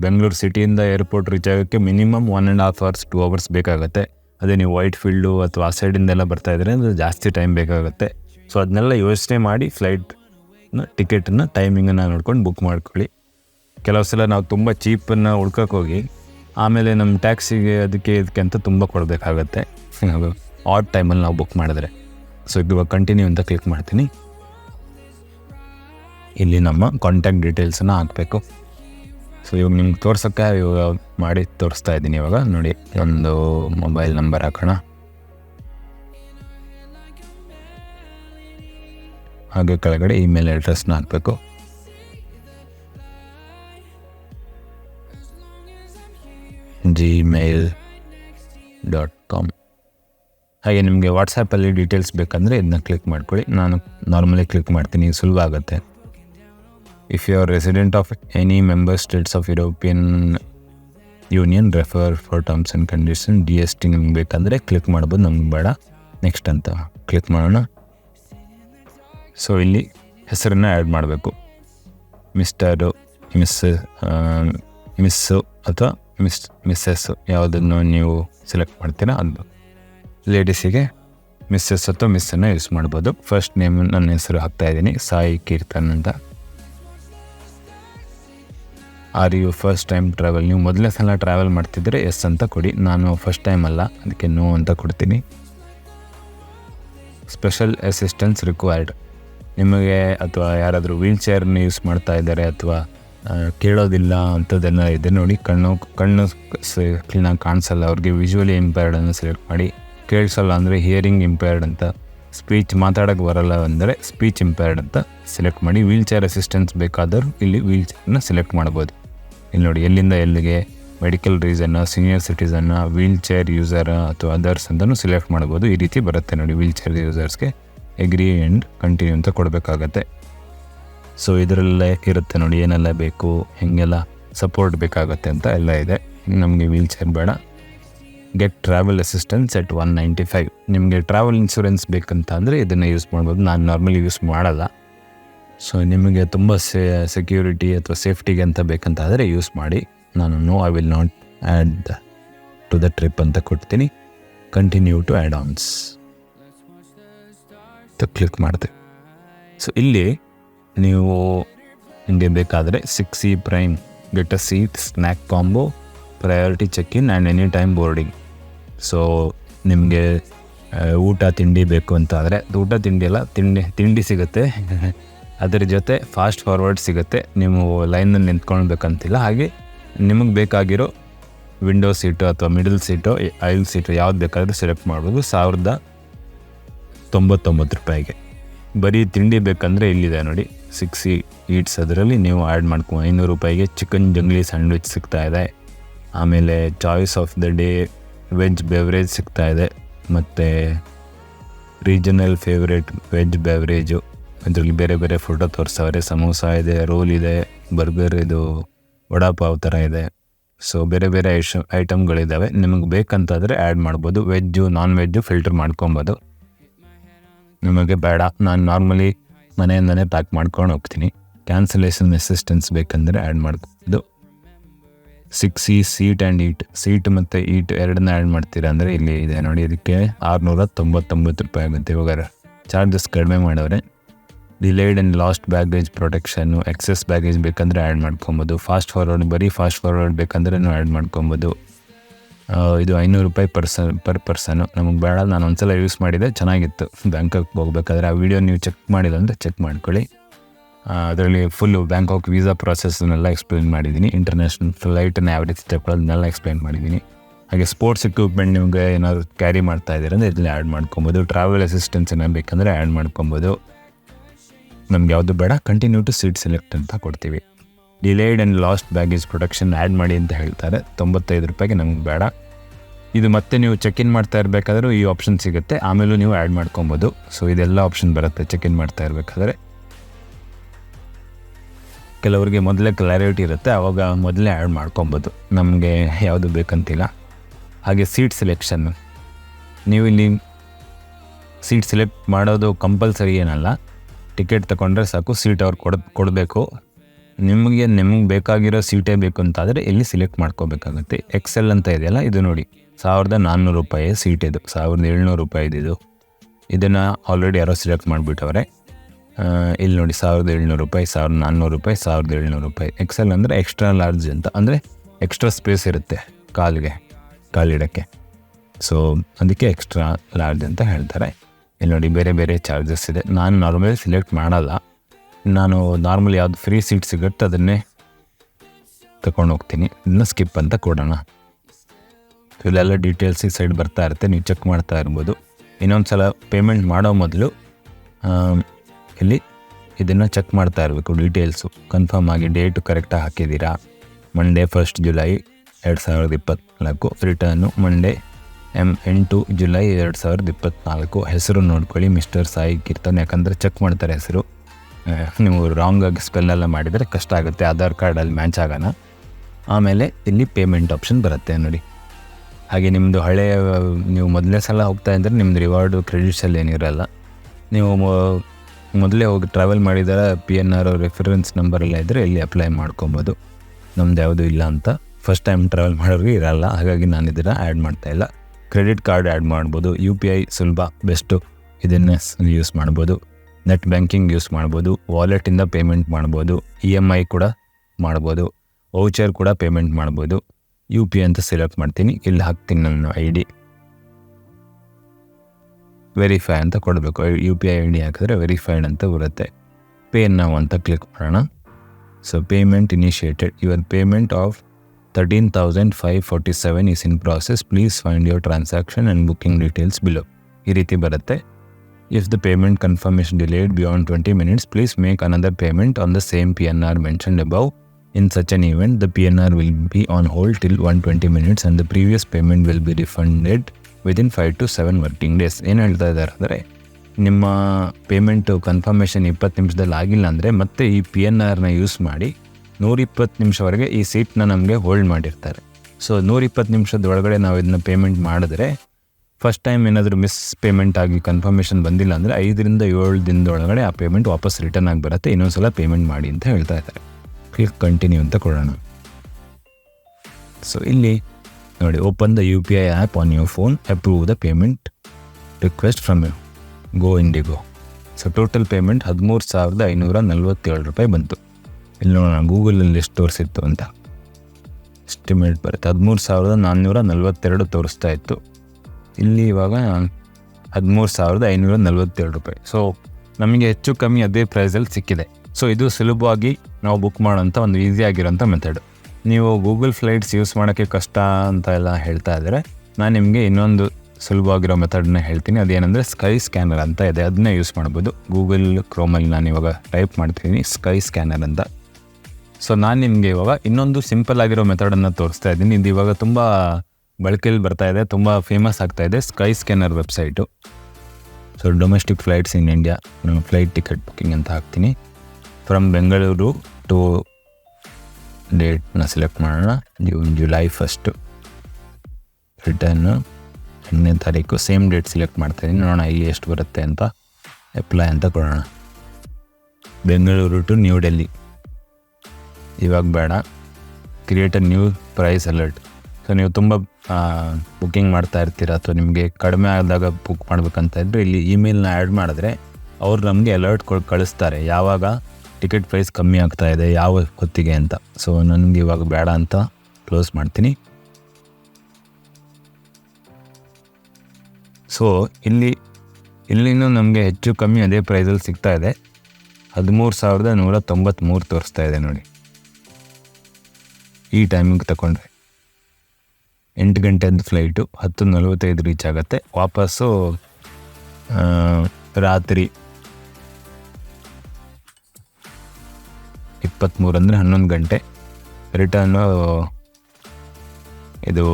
ಬೆಂಗಳೂರು ಸಿಟಿಯಿಂದ ಏರ್ಪೋರ್ಟ್ ರೀಚ್ ಆಗೋಕ್ಕೆ minimum one and half hours two hours ಬೇಕಾಗುತ್ತೆ. ಅದೇ ನೀವು ವೈಟ್ ಫೀಲ್ಡು ಅಥವಾ ಆ ಸೈಡಿಂದೆಲ್ಲ ಬರ್ತಾ ಇದ್ರೆ ಅದು ಜಾಸ್ತಿ ಟೈಮ್ ಬೇಕಾಗುತ್ತೆ. ಸೊ ಅದನ್ನೆಲ್ಲ ಯೋಚನೆ ಮಾಡಿ ಫ್ಲೈಟ್ನ ಟಿಕೆಟನ್ನು ಟೈಮಿಂಗನ್ನು ನೋಡ್ಕೊಂಡು ಬುಕ್ ಮಾಡ್ಕೊಳ್ಳಿ. ಕೆಲವು ಸಲ ನಾವು ತುಂಬ ಚೀಪನ್ನು ಹುಡ್ಕೋಕೆ ಹೋಗಿ, ಆಮೇಲೆ ನಮ್ಮ ಟ್ಯಾಕ್ಸಿಗೆ ಅದಕ್ಕೆ ಇದಕ್ಕೆ ಅಂತ ತುಂಬ ಕೊಡಬೇಕಾಗತ್ತೆ. ಆಟ್ ಟೈಮಲ್ಲಿ ನಾವು ಬುಕ್ ಮಾಡಿದ್ರೆ. ಸೊ ಇವಾಗ ಕಂಟಿನ್ಯೂ ಅಂತ ಕ್ಲಿಕ್ ಮಾಡ್ತೀನಿ. ಇಲ್ಲಿ ನಮ್ಮ ಕಾಂಟ್ಯಾಕ್ಟ್ ಡೀಟೇಲ್ಸನ್ನು ಹಾಕಬೇಕು. ಸೊ ಇವಾಗ ನಿಮ್ಗೆ ತೋರ್ಸೋಕ್ಕೆ ಇವಾಗ ಮಾಡಿ ತೋರಿಸ್ತಾ ಇದ್ದೀನಿ ಇವಾಗ. ನೋಡಿ, ಒಂದು ಮೊಬೈಲ್ ನಂಬರ್ ಹಾಕೋಣ. ಹಾಗೆ ಕೆಳಗಡೆ ಇಮೇಲ್ ಅಡ್ರೆಸ್ನ ಹಾಕಬೇಕು. ಜಿಮೇಲ್ ಡಾಟ್ ಕಾಮ್ ಹಾಗೆ ನಿಮಗೆ ವಾಟ್ಸಪ್ಪಲ್ಲಿ ಡೀಟೇಲ್ಸ್ ಬೇಕಂದರೆ ಇದನ್ನ ಕ್ಲಿಕ್ ಮಾಡ್ಕೊಳ್ಳಿ. ನಾನು ನಾರ್ಮಲಿ ಕ್ಲಿಕ್ ಮಾಡ್ತೀನಿ, ಸುಲಭ ಆಗುತ್ತೆ. If you are resident of any member states of European Union refer for terms and condition D S T ನಿಮ್ಗೆ ಬೇಕಂದರೆ ಕ್ಲಿಕ್ ಮಾಡ್ಬೋದು ನಮ್ಗೆ ಬೇಡ. ನೆಕ್ಸ್ಟ್ ಅಂತ ಕ್ಲಿಕ್ ಮಾಡೋಣ. ಸೊ ಇಲ್ಲಿ ಹೆಸರನ್ನು ಆ್ಯಡ್ ಮಾಡಬೇಕು. ಮಿಸ್ಟರು ಮಿಸ್ ಮಿಸ್ಸು ಅಥವಾ ಮಿಸ್ ಮಿಸ್ಸಸ್ಸು ಯಾವುದನ್ನು ನೀವು ಸೆಲೆಕ್ಟ್ ಮಾಡ್ತೀರಾ ಅದು. ಲೇಡೀಸಿಗೆ ಮಿಸ್ಸಸ್ ಅಥವಾ ಮಿಸ್ಸನ್ನು ಯೂಸ್ ಮಾಡ್ಬೋದು. ಫಸ್ಟ್ ನೇಮ್ ನನ್ನ ಹೆಸರು ಹಾಕ್ತಾ ಇದ್ದೀನಿ. ಸಾಯಿ ಕೀರ್ತನ್ ಅಂತ. Are you first time travel ನೀವು ಮೊದಲನೇ ಸಲ ಟ್ರಾವೆಲ್ ಮಾಡ್ತಿದ್ರೆ ಎಸ್ ಅಂತ ಕೊಡಿ. ನಾನು ಫಸ್ಟ್ ಟೈಮ್ ಅಲ್ಲ. ಅದಕ್ಕೆ ನೋ ಅಂತ ಕೊಡ್ತೀನಿ. ಸ್ಪೆಷಲ್ ಅಸಿಸ್ಟೆನ್ಸ್ ರಿಕ್ವೈರ್ಡ್ ನಿಮಗೆ ಅಥವಾ ಯಾರಾದರೂ ವೀಲ್ ಚೇರ್ನ ಯೂಸ್ ಮಾಡ್ತಾ ಇದ್ದಾರೆ ಅಥವಾ ಕೇಳೋದಿಲ್ಲ ಅಂಥದ್ದೆಲ್ಲ ಇದೆ ನೋಡಿ. ಕಣ್ಣು ಕಣ್ಣು ಕ್ಲೀನಾಗಿ ಕಾಣಿಸಲ್ಲ. ಅವ್ರಿಗೆ ವಿಜುವಲಿ ಇಂಪೇರ್ಡನ್ನು ಸೆಲೆಕ್ಟ್ ಮಾಡಿ, ಕೇಳಿಸಲ್ಲ ಅಂದರೆ ಹಿಯರಿಂಗ್ ಇಂಪೇರ್ಡ್ ಅಂತ ಸ್ಪೀಚ್ ಮಾತಾಡೋಕ್ಕೆ ಬರಲ್ಲ ಅಂದರೆ ಸ್ಪೀಚ್ ಇಂಪೇರ್ಡ್ ಅಂತ ಸೆಲೆಕ್ಟ್ ಮಾಡಿ. ವೀಲ್ ಚೇರ್ ಅಸಿಸ್ಟೆನ್ಸ್ ಬೇಕಾದರೂ ಇಲ್ಲಿ ವೀಲ್ ಚೇರ್ನ ಸೆಲೆಕ್ಟ್ ಮಾಡ್ಬೋದು. ಇಲ್ಲಿ ನೋಡಿ, ಎಲ್ಲಿಂದ ಎಲ್ಲಿಗೆ ಮೆಡಿಕಲ್ ರೀಸನ್ನ ಸೀನಿಯರ್ ಸಿಟಿಸನ್ನ ವೀಲ್ ಚೇರ್ ಯೂಸರ್ ಅಥವಾ ಅದರ್ಸ್ ಅಂತಲೂ ಸೆಲೆಕ್ಟ್ ಮಾಡ್ಬೋದು. ಈ ರೀತಿ ಬರುತ್ತೆ ನೋಡಿ ವೀಲ್ ಚೇರ್ ಯೂಸರ್ಸ್ಗೆ ಎಗ್ರಿ ಆ್ಯಂಡ್ ಕಂಟಿನ್ಯೂ ಅಂತ ಕೊಡಬೇಕಾಗತ್ತೆ. ಸೊ ಇದರಲ್ಲೇ ಇರುತ್ತೆ ನೋಡಿ, ಏನೆಲ್ಲ ಬೇಕು, ಹೇಗೆಲ್ಲ ಸಪೋರ್ಟ್ ಬೇಕಾಗುತ್ತೆ ಅಂತ ಎಲ್ಲ ಇದೆ. ನಮಗೆ ವೀಲ್ ಚೇರ್ ಬೇಡ. Get travel assistance at one ninety five ನಿಮಗೆ ಟ್ರಾವೆಲ್ ಇನ್ಶೂರೆನ್ಸ್ ಬೇಕಂತ ಅಂದರೆ ಇದನ್ನು ಯೂಸ್ ಮಾಡ್ಬೋದು. ನಾನು ನಾರ್ಮಲಿ ಯೂಸ್ ಮಾಡಲ್ಲ. ಸೊ ನಿಮಗೆ ತುಂಬ ಸೇ ಸೆಕ್ಯೂರಿಟಿ ಅಥವಾ ಸೇಫ್ಟಿಗೆ ಅಂತ ಬೇಕಂತ ಆದರೆ ಯೂಸ್ ಮಾಡಿ. ನಾನು no I will not add to the trip ಅಂತ ಕೊಡ್ತೀನಿ. Continue to add ons click ಮಾಡಿದೆ. ಸೊ ಇಲ್ಲಿ ನೀವು ನಿಮಗೆ ಬೇಕಾದರೆ six E prime get a seat snack combo priority check in and any time boarding so ನಿಮಗೆ ಊಟ, ತಿಂಡಿ ಬೇಕು ಅಂತ ಆದರೆ ಊಟ, ತಿಂಡಿ ಎಲ್ಲ ತಿಂಡಿ ತಿಂಡಿ ಸಿಗುತ್ತೆ. ಅದರ ಜೊತೆ ಫಾಸ್ಟ್ ಫಾರ್ವರ್ಡ್ ಸಿಗುತ್ತೆ. ನೀವು ಲೈನಲ್ಲಿ ನಿಂತ್ಕೊಳ್ಬೇಕಂತಿಲ್ಲ. ಹಾಗೆ ನಿಮಗೆ ಬೇಕಾಗಿರೋ ವಿಂಡೋ ಸೀಟು ಅಥವಾ ಮಿಡಲ್ ಸೀಟು ಐಲ್ ಸೀಟು ಯಾವ್ದು ಬೇಕಾದರೂ ಸೆಲೆಕ್ಟ್ ಮಾಡ್ಬೋದು. ಸಾವಿರದ ತೊಂಬತ್ತೊಂಬತ್ತು ರೂಪಾಯಿಗೆ. ಬರೀ ತಿಂಡಿ ಬೇಕಂದರೆ ಇಲ್ಲಿದೆ ನೋಡಿ. ಸಿಕ್ಸಿ ಈಟ್ಸ್ ಅದರಲ್ಲಿ ನೀವು ಆ್ಯಡ್ ಮಾಡ್ಕೊ ಐನೂರು ರೂಪಾಯಿಗೆ ಚಿಕನ್ ಜಂಗ್ಲಿ ಸ್ಯಾಂಡ್ವಿಚ್ ಸಿಗ್ತಾ ಇದೆ. ಆಮೇಲೆ choice of the day veg beverage ಸಿಗ್ತಾ ಇದೆ. ಮತ್ತು ರೀಜನಲ್ ಫೇವ್ರೇಟ್ ವೆಜ್ ಬೆವ್ರೇಜು. ಅದರಲ್ಲಿ ಬೇರೆ ಬೇರೆ ಫೋಟೋ ತೋರಿಸವ್ರೆ. ಸಮೋಸ ಇದೆ, ರೋಲ್ ಇದೆ, ಬರ್ಗರ್ ಇದು, ವಡಾಪಾವ್ ಥರ ಇದೆ. ಸೊ ಬೇರೆ ಬೇರೆ ಐಶ ಐಟಮ್ಗಳಿದ್ದಾವೆ ನಿಮಗೆ ಬೇಕಂತಾದರೆ ಆ್ಯಡ್ ಮಾಡ್ಬೋದು. ವೆಜ್ಜು, ನಾನ್ ವೆಜ್ಜು ಫಿಲ್ಟರ್ ಮಾಡ್ಕೊಬೋದು. ನಿಮಗೆ ಬೇಡ. ನಾನು ನಾರ್ಮಲಿ ಮನೆಯಿಂದನೇ ಪ್ಯಾಕ್ ಮಾಡ್ಕೊಂಡು ಹೋಗ್ತೀನಿ. ಕ್ಯಾನ್ಸಲೇಷನ್ ಅಸಿಸ್ಟೆನ್ಸ್ ಬೇಕಂದರೆ ಆ್ಯಡ್ ಮಾಡ್ಕೊಬೋದು. Six E seat and eat seat ಮತ್ತು ಈಟ್ ಎರಡನ್ನ ಆ್ಯಡ್ ಮಾಡ್ತೀರಾ ಅಂದರೆ ಇಲ್ಲಿ ಇದೆ ನೋಡಿ, ಇದಕ್ಕೆ ಆರುನೂರ ತೊಂಬತ್ತೊಂಬತ್ತು ರೂಪಾಯಿ ಆಗುತ್ತೆ ಇವಾಗ. ಚಾರ್ಜಸ್ ಕಡಿಮೆ ಮಾಡವ್ರೆ delayed and lost baggage protection excess baggage ಬೇಕಂದರೆ ಆ್ಯಡ್ ಮಾಡ್ಕೊಬೋದು. ಫಾಸ್ಟ್ ಫಾರ್ವರ್ಡ್ ಬರೀ ಫಾಸ್ಟ್ ಫಾರ್ವರ್ಡ್ ಬೇಕಂದ್ರೆ ಆ್ಯಡ್ ಮಾಡ್ಕೊಬೋದು. ಇದು ಐನೂರು ರೂಪಾಯಿ ಪರ್ಸನ್ ಪರ್ ಪರ್ಸನು. ನಮಗೆ ಬೇಡ, ನಾನು ಒಂದ್ಸಲ ಯೂಸ್ ಮಾಡಿದೆ, ಚೆನ್ನಾಗಿತ್ತು. ಬ್ಯಾಂಕಾಕ್ ಹೋಗ್ಬೇಕಾದ್ರೆ ಆ ವಿಡಿಯೋ ನೀವು ಚೆಕ್ ಮಾಡಿಲ್ಲ ಅಂದರೆ ಚೆಕ್ ಮಾಡ್ಕೊಳ್ಳಿ. ಅದರಲ್ಲಿ ಫುಲ್ಲು ಬ್ಯಾಂಕಾಕ್ ವೀಸಾ ಪ್ರಾಸೆಸ್ನೆಲ್ಲ ಎಕ್ಸ್ಪ್ಲೇನ್ ಮಾಡಿದ್ದೀನಿ. ಇಂಟರ್ನ್ಯಾಷನಲ್ ಫ್ಲೈಟನ್ನು ಯಾವ ರೀತಿ ತಗೊಳ್ಳೋದನ್ನೆಲ್ಲ ಎಕ್ಸ್ಪ್ಲೇನ್ ಮಾಡಿದ್ದೀನಿ. ಹಾಗೆ ಸ್ಪೋರ್ಟ್ಸ್ ಇಕ್ವಿಪ್ಮೆಂಟ್ ನಿಮಗೆ ಏನಾದರೂ ಕ್ಯಾರಿ ಮಾಡ್ತಾ ಇದ್ದೀರ ಅಂದರೆ ಇದರಲ್ಲಿ ಆ್ಯಡ್ ಮಾಡ್ಕೊಬೋದು. ಟ್ರಾವೆಲ್ ಅಸಿಸ್ಟೆನ್ಸ್ ಏನಾರು ಬೇಕಂದರೆ ಆ್ಯಡ್ ಮಾಡ್ಕೊಬೋದು. ನಮ್ಗೆ ಯಾವುದು ಬೇಡ ಕಂಟಿನ್ಯೂ ಟು ಸೀಟ್ ಸೆಲೆಕ್ಟ್ ಅಂತ ಕೊಡ್ತೀವಿ. Delayed and lost baggage production add ಮಾಡಿ ಅಂತ ಹೇಳ್ತಾರೆ. ತೊಂಬತ್ತೈದು ರೂಪಾಯಿಗೆ ನಮ್ಗೆ ಬೇಡ. ಇದು ಮತ್ತೆ ನೀವು ಚೆಕ್ ಇನ್ ಮಾಡ್ತಾ ಇರಬೇಕಾದ್ರೂ ಈ ಆಪ್ಷನ್ ಸಿಗುತ್ತೆ. ಆಮೇಲೂ ನೀವು ಆ್ಯಡ್ ಮಾಡ್ಕೊಬೋದು. ಸೊ ಇದೆಲ್ಲ ಆಪ್ಷನ್ ಬರುತ್ತೆ ಚೆಕ್ ಇನ್ ಮಾಡ್ತಾ ಇರಬೇಕಾದ್ರೆ. ಕೆಲವರಿಗೆ ಮೊದಲೇ ಕ್ಲಾರಿಟಿ ಇರುತ್ತೆ. ಆವಾಗ ಮೊದಲೇ ಆ್ಯಡ್ ಮಾಡ್ಕೊಬೋದು. ನಮಗೆ ಯಾವುದು ಬೇಕಂತಿಲ್ಲ. ಹಾಗೆ ಸೀಟ್ ಸೆಲೆಕ್ಷನ್ನು ನೀವು ಇಲ್ಲಿ ಸೀಟ್ ಸೆಲೆಕ್ಟ್ ಮಾಡೋದು ಕಂಪಲ್ಸರಿ ಏನಲ್ಲ. ಟಿಕೆಟ್ ತಗೊಂಡ್ರೆ ಸಾಕು ಸೀಟ್ ಅವ್ರು ಕೊಡ, ಕೊಡಬೇಕು. ನಿಮಗೆ ನಿಮಗೆ ಬೇಕಾಗಿರೋ ಸೀಟೇ ಬೇಕು ಅಂತಾದರೆ ಇಲ್ಲಿ ಸಿಲೆಕ್ಟ್ ಮಾಡ್ಕೋಬೇಕಾಗುತ್ತೆ? ಎಕ್ಸೆಲ್ ಅಂತ ಇದೆಯಲ್ಲ, ಇದು ನೋಡಿ. ಸಾವಿರದ ನಾನ್ನೂರು ರೂಪಾಯಿ ಸೀಟ್ ಇದು. ಸಾವಿರದ ಏಳ್ನೂರು ಇದು. ಇದನ್ನು ಆಲ್ರೆಡಿ ಯಾರೋ ಸಿಲೆಕ್ಟ್ ಮಾಡಿಬಿಟ್ಟವ್ರೆ. ಇಲ್ಲಿ ನೋಡಿ, ಸಾವಿರದ ಏಳ್ನೂರು ರೂಪಾಯಿ, ಸಾವಿರದ ನಾನ್ನೂರು ರೂಪಾಯಿ, ಸಾವಿರದ ಏಳ್ನೂರು ರೂಪಾಯಿ. ಎಕ್ಸೆಲ್ ಅಂದರೆ ಎಕ್ಸ್ಟ್ರಾ ಲಾರ್ಜ್ ಅಂತ. ಅಂದರೆ ಎಕ್ಸ್ಟ್ರಾ ಸ್ಪೇಸ್ ಇರುತ್ತೆ ಕಾಲಿಗೆ ಕಾಲಿಡಕ್ಕೆ ಸೊ ಅದಕ್ಕೆ ಎಕ್ಸ್ಟ್ರಾ ಲಾರ್ಜ್ ಅಂತ ಹೇಳ್ತಾರೆ. ಇಲ್ಲಿ ನೋಡಿ, ಬೇರೆ ಬೇರೆ ಚಾರ್ಜಸ್ ಇದೆ. ನಾನು ನಾರ್ಮಲಿ ಸಿಲೆಕ್ಟ್ ಮಾಡಲ್ಲ. ನಾನು ನಾರ್ಮಲ್ ಯಾವುದು ಫ್ರೀ ಸೀಟ್ ಸಿಗುತ್ತೆ, ಅದನ್ನೇ ತಗೊಂಡು ಹೋಗ್ತೀನಿ. ಇದನ್ನ ಸ್ಕಿಪ್ ಅಂತ ಕೊಡೋಣ. ಇಲ್ಲೆಲ್ಲ ಡೀಟೇಲ್ಸ್ ಈ ಸೈಡ್ ಬರ್ತಾ ಇರುತ್ತೆ, ನೀವು ಚೆಕ್ ಮಾಡ್ತಾ ಇರ್ಬೋದು. ಇನ್ನೊಂದು ಸಲ ಪೇಮೆಂಟ್ ಮಾಡೋ ಮೊದಲು ಇಲ್ಲಿ ಇದನ್ನು ಚೆಕ್ ಮಾಡ್ತಾ ಇರಬೇಕು ಡೀಟೇಲ್ಸು ಕನ್ಫರ್ಮ್ ಆಗಿ ಡೇಟು ಕರೆಕ್ಟಾಗಿ ಹಾಕಿದ್ದೀರಾ? ಮಂಡೇ ಫಸ್ಟ್ ಜುಲೈ ಎರಡು ಸಾವಿರದ ಇಪ್ಪತ್ನಾಲ್ಕು. ರಿಟರ್ನು ಮಂಡೇ ಎಂ ಎಂಟು ಜುಲೈ ಎರಡು ಸಾವಿರದ ಇಪ್ಪತ್ತ್ನಾಲ್ಕು ಹೆಸರು ನೋಡ್ಕೊಳ್ಳಿ ಮಿಸ್ಟರ್ ಸಾಯಿ ಕೀರ್ತನ್. ಯಾಕಂದರೆ ಚೆಕ್ ಮಾಡ್ತಾರೆ ಹೆಸರು. ನೀವು ರಾಂಗಾಗಿ ಸ್ಪೆಲ್ಲೆಲ್ಲ ಮಾಡಿದರೆ ಕಷ್ಟ ಆಗುತ್ತೆ. ಆಧಾರ್ ಕಾರ್ಡಲ್ಲಿ ಮ್ಯಾಚ್ ಆಗೋಣ ಆಮೇಲೆ ಇಲ್ಲಿ ಪೇಮೆಂಟ್ ಆಪ್ಷನ್ ಬರುತ್ತೆ ನೋಡಿ. ಹಾಗೆ ನಿಮ್ಮದು ಹಳೆಯ ನೀವು ಮೊದಲನೇ ಸಲ ಹೋಗ್ತಾ ಇದ್ದರೆ ನಿಮ್ಮದು ರಿವಾರ್ಡು ಕ್ರೆಡಿಟ್ಸಲ್ಲಿ ಏನಿರಲ್ಲ. ನೀವು ಮೊದಲೇ ಹೋಗಿ ಟ್ರಾವೆಲ್ ಮಾಡಿದರೆ P N R reference number ಎಲ್ಲ ಇದ್ದರೆ ಇಲ್ಲಿ ಅಪ್ಲೈ ಮಾಡ್ಕೊಬೋದು. ನಮ್ದು ಯಾವುದೂ ಇಲ್ಲ ಅಂತ. ಫಸ್ಟ್ ಟೈಮ್ ಟ್ರಾವೆಲ್ ಮಾಡೋರಿಗೆ ಇರಲ್ಲ. ಹಾಗಾಗಿ ನಾನು ಇದನ್ನು ಆ್ಯಡ್ ಮಾಡ್ತಾ ಇಲ್ಲ. ಕ್ರೆಡಿಟ್ ಕಾರ್ಡ್ ಆ್ಯಡ್ ಮಾಡ್ಬೋದು. ಯು ಪಿ ಐ ಸುಲಭ ಬೆಸ್ಟು ಇದನ್ನೇ ಯೂಸ್ ಮಾಡ್ಬೋದು. ನೆಟ್ ಬ್ಯಾಂಕಿಂಗ್ ಯೂಸ್ ಮಾಡ್ಬೋದು ವಾಲೆಟಿಂದ ಪೇಮೆಂಟ್ ಮಾಡ್ಬೋದು ಇ ಎಂ ಐ ಕೂಡ ಮಾಡ್ಬೋದು ವೌಚರ್ ಕೂಡ ಪೇಮೆಂಟ್ ಮಾಡ್ಬೋದು. ಯು ಪಿ ಅಂತ ಸೆಲೆಕ್ಟ್ ಮಾಡ್ತೀನಿ, ಇಲ್ಲಿ ಹಾಕ್ತೀನಿ ನನ್ನ ಐ ಡಿ ವೆರಿಫೈ ಅಂತ ಕೊಡಬೇಕು. U P I I D ಹಾಕಿದ್ರೆ ವೆರಿಫೈಡ್ ಅಂತ ಬರುತ್ತೆ. ಪೇ ನಾವು ಅಂತ ಕ್ಲಿಕ್ ಮಾಡೋಣ. So payment initiated your payment of thirteen thousand five forty seven is in process please find your transaction and booking details below ಈ ರೀತಿ ಬರುತ್ತೆ. Beyond twenty minutes please make another payment on the same P N R mentioned above in such an event the P N R will be on hold till one twenty minutes and the previous payment will be refunded within five to seven working days ಏನು ಹೇಳ್ತಾ ಇದ್ದಾರೆ ಅಂದರೆ, ನಿಮ್ಮ payment confirmation ಇಪ್ಪತ್ತು ನಿಮಿಷದಲ್ಲಿ ಆಗಿಲ್ಲ ಅಂದರೆ ಮತ್ತೆ ಈ ಪಿ ಎನ್ ಆರ್ನ ಯೂಸ್ ಮಾಡಿ ನೂರಿಪ್ಪತ್ತು ನಿಮಿಷವರೆಗೆ ಈ ಸೀಟ್ನ ನಮಗೆ ಹೋಲ್ಡ್ ಮಾಡಿರ್ತಾರೆ. ಸೊ ನೂರಿಪ್ಪತ್ತು ನಿಮಿಷದ ಒಳಗಡೆ ನಾವು ಇದನ್ನ ಪೇಮೆಂಟ್ ಮಾಡಿದ್ರೆ ಫಸ್ಟ್ ಟೈಮ್ ಏನಾದರೂ ಮಿಸ್ ಪೇಮೆಂಟ್ ಆಗಿ ಕನ್ಫರ್ಮೇಷನ್ ಬಂದಿಲ್ಲ ಅಂದರೆ ಐದರಿಂದ ಏಳು ದಿನದೊಳಗಡೆ ಆ ಪೇಮೆಂಟ್ ವಾಪಸ್ ರಿಟರ್ನ್ ಆಗಿ ಬರುತ್ತೆ. ಇನ್ನೊಂದು ಸಲ ಪೇಮೆಂಟ್ ಮಾಡಿ ಅಂತ ಹೇಳ್ತಾ ಇದ್ದಾರೆ. ಕ್ಲಿಕ್ ಕಂಟಿನ್ಯೂ ಅಂತ ಕೊಡೋಣ. ಸೊ ಇಲ್ಲಿ ನೋಡಿ open the U P I app on your phone approve the payment request from you go IndiGo so total payment ಹದಿಮೂರು ಸಾವಿರದ ಐನೂರ ನಲ್ವತ್ತೇಳು ರೂಪಾಯಿ ಬಂತು. ಇಲ್ಲಿ ನೋಡೋಣ, ಗೂಗಲಲ್ಲಿ ಎಷ್ಟು ತೋರಿಸಿತ್ತು ಅಂತ. ಎಸ್ಟಿಮೇಟ್ ಬರುತ್ತೆ. ಹದಿಮೂರು ಸಾವಿರದ ನಾನ್ನೂರ ನಲ್ವತ್ತೆರಡು ತೋರಿಸ್ತಾ ಇತ್ತು. ಇಲ್ಲಿ ಇವಾಗ ಹದಿಮೂರು ಸಾವಿರದ ಐನೂರ ನಲ್ವತ್ತೇಳು ರೂಪಾಯಿ. ಸೊ ನಮಗೆ ಹೆಚ್ಚು ಕಮ್ಮಿ ಅದೇ ಪ್ರೈಸಲ್ಲಿ ಸಿಕ್ಕಿದೆ. ಸೊ ಇದು ಸುಲಭವಾಗಿ ನಾವು ಬುಕ್ ಮಾಡೋಂಥ ಒಂದು ಈಸಿ ಆಗಿರೋಂಥ ಮೆಥಡ್ ನೀವು ಗೂಗಲ್ ಫ್ಲೈಟ್ಸ್ ಯೂಸ್ ಮಾಡೋಕ್ಕೆ ಕಷ್ಟ ಅಂತ ಎಲ್ಲ ಹೇಳ್ತಾ ಇದ್ದಾರೆ ನಾನು ನಿಮಗೆ ಇನ್ನೊಂದು ಸುಲಭವಾಗಿರೋ ಮೆಥಡ್ನ ಹೇಳ್ತೀನಿ. ಅದೇನೆಂದರೆ ಸ್ಕೈ ಸ್ಕ್ಯಾನರ್ ಅಂತ ಇದೆ. ಅದನ್ನೇ ಯೂಸ್ ಮಾಡ್ಬೋದು. ಗೂಗಲ್ ಕ್ರೋಮಲ್ಲಿ ನಾನು ಇವಾಗ ಟೈಪ್ ಮಾಡ್ತೀನಿ ಸ್ಕೈ ಸ್ಕ್ಯಾನರ್ ಅಂತ. ಸೊ ನಾನು ನಿಮಗೆ ಇವಾಗ ಇನ್ನೊಂದು ಸಿಂಪಲ್ ಆಗಿರೋ ಮೆಥಡನ್ನು ತೋರಿಸ್ತಾ ಇದ್ದೀನಿ. ಇದು ಇವಾಗ ತುಂಬ ಬಳಕೆಯಲ್ಲಿ ಬರ್ತಾ ಇದೆ, ತುಂಬ ಫೇಮಸ್ ಆಗ್ತಾ ಇದೆ Skyscanner website so domestic flights in India ನಾನು ಫ್ಲೈಟ್ ಟಿಕೆಟ್ ಬುಕ್ಕಿಂಗ್ ಅಂತ ಹಾಕ್ತೀನಿ. ಫ್ರಮ್ ಬೆಂಗಳೂರು ಟು ಡೇಟ್ನ ಸೆಲೆಕ್ಟ್ ಮಾಡೋಣ. ಜೂನ್ ಜುಲೈ ಫಸ್ಟು ರಿಟರ್ನು ಎಂಟನೇ ತಾರೀಕು ಸೇಮ್ ಡೇಟ್ ಸೆಲೆಕ್ಟ್ ಮಾಡ್ತಾಯಿದ್ದೀನಿ ನೋಡೋಣ ಇಲ್ಲಿ ಎಷ್ಟು ಬರುತ್ತೆ ಅಂತ ಅಪ್ಲೈ ಅಂತ ಕೊಡೋಣ. ಬೆಂಗಳೂರು ಟು ನ್ಯೂ ಡೆಲ್ಲಿ ಇವಾಗ ಬೇಡ. Create a new price alert so ನೀವು ತುಂಬ ಬುಕ್ಕಿಂಗ್ ಮಾಡ್ತಾ ಇರ್ತೀರ ಅಥವಾ ನಿಮಗೆ ಕಡಿಮೆ ಆದಾಗ ಬುಕ್ ಮಾಡಬೇಕಂತ ಇದ್ದರೆ ಇಲ್ಲಿ ಇಮೇಲ್ನ ಆ್ಯಡ್ ಮಾಡಿದ್ರೆ ಅವ್ರು ನಮಗೆ ಅಲರ್ಟ್ ಕೊಡ್, ಕಳಿಸ್ತಾರೆ. ಯಾವಾಗ ಟಿಕೆಟ್ ಪ್ರೈಸ್ ಕಮ್ಮಿ ಆಗ್ತಾ ಇದೆ, ಯಾವ ಹೊತ್ತಿಗೆ ಅಂತ. ಸೊ ನನಗೆ ಇವಾಗ ಬೇಡ ಅಂತ ಕ್ಲೋಸ್ ಮಾಡ್ತೀನಿ. ಸೊ ಇಲ್ಲಿ, ಇಲ್ಲಿನೂ ನಮಗೆ ಹೆಚ್ಚು ಕಮ್ಮಿ ಅದೇ ಪ್ರೈಸಲ್ಲಿ ಸಿಗ್ತಾ ಇದೆ. ಹದಿಮೂರು ಸಾವಿರದ ನೂರ ತೊಂಬತ್ತ್ಮೂರು ತೋರಿಸ್ತಾ ಇದೆ ನೋಡಿ. ಈ ಟೈಮಿಂಗ್ ತಗೊಂಡ್ರೆ ಎಂಟು ಗಂಟೆಯಿಂದ ಫ್ಲೈಟು ಹತ್ತು ನಲವತ್ತೈದು ರೀಚ್ ಆಗುತ್ತೆ. ವಾಪಸ್ಸು ರಾತ್ರಿ ಇಪ್ಪತ್ತ್ಮೂರು ಅಂದರೆ ಹನ್ನೊಂದು ಗಂಟೆ. ರಿಟರ್ನು ಇದು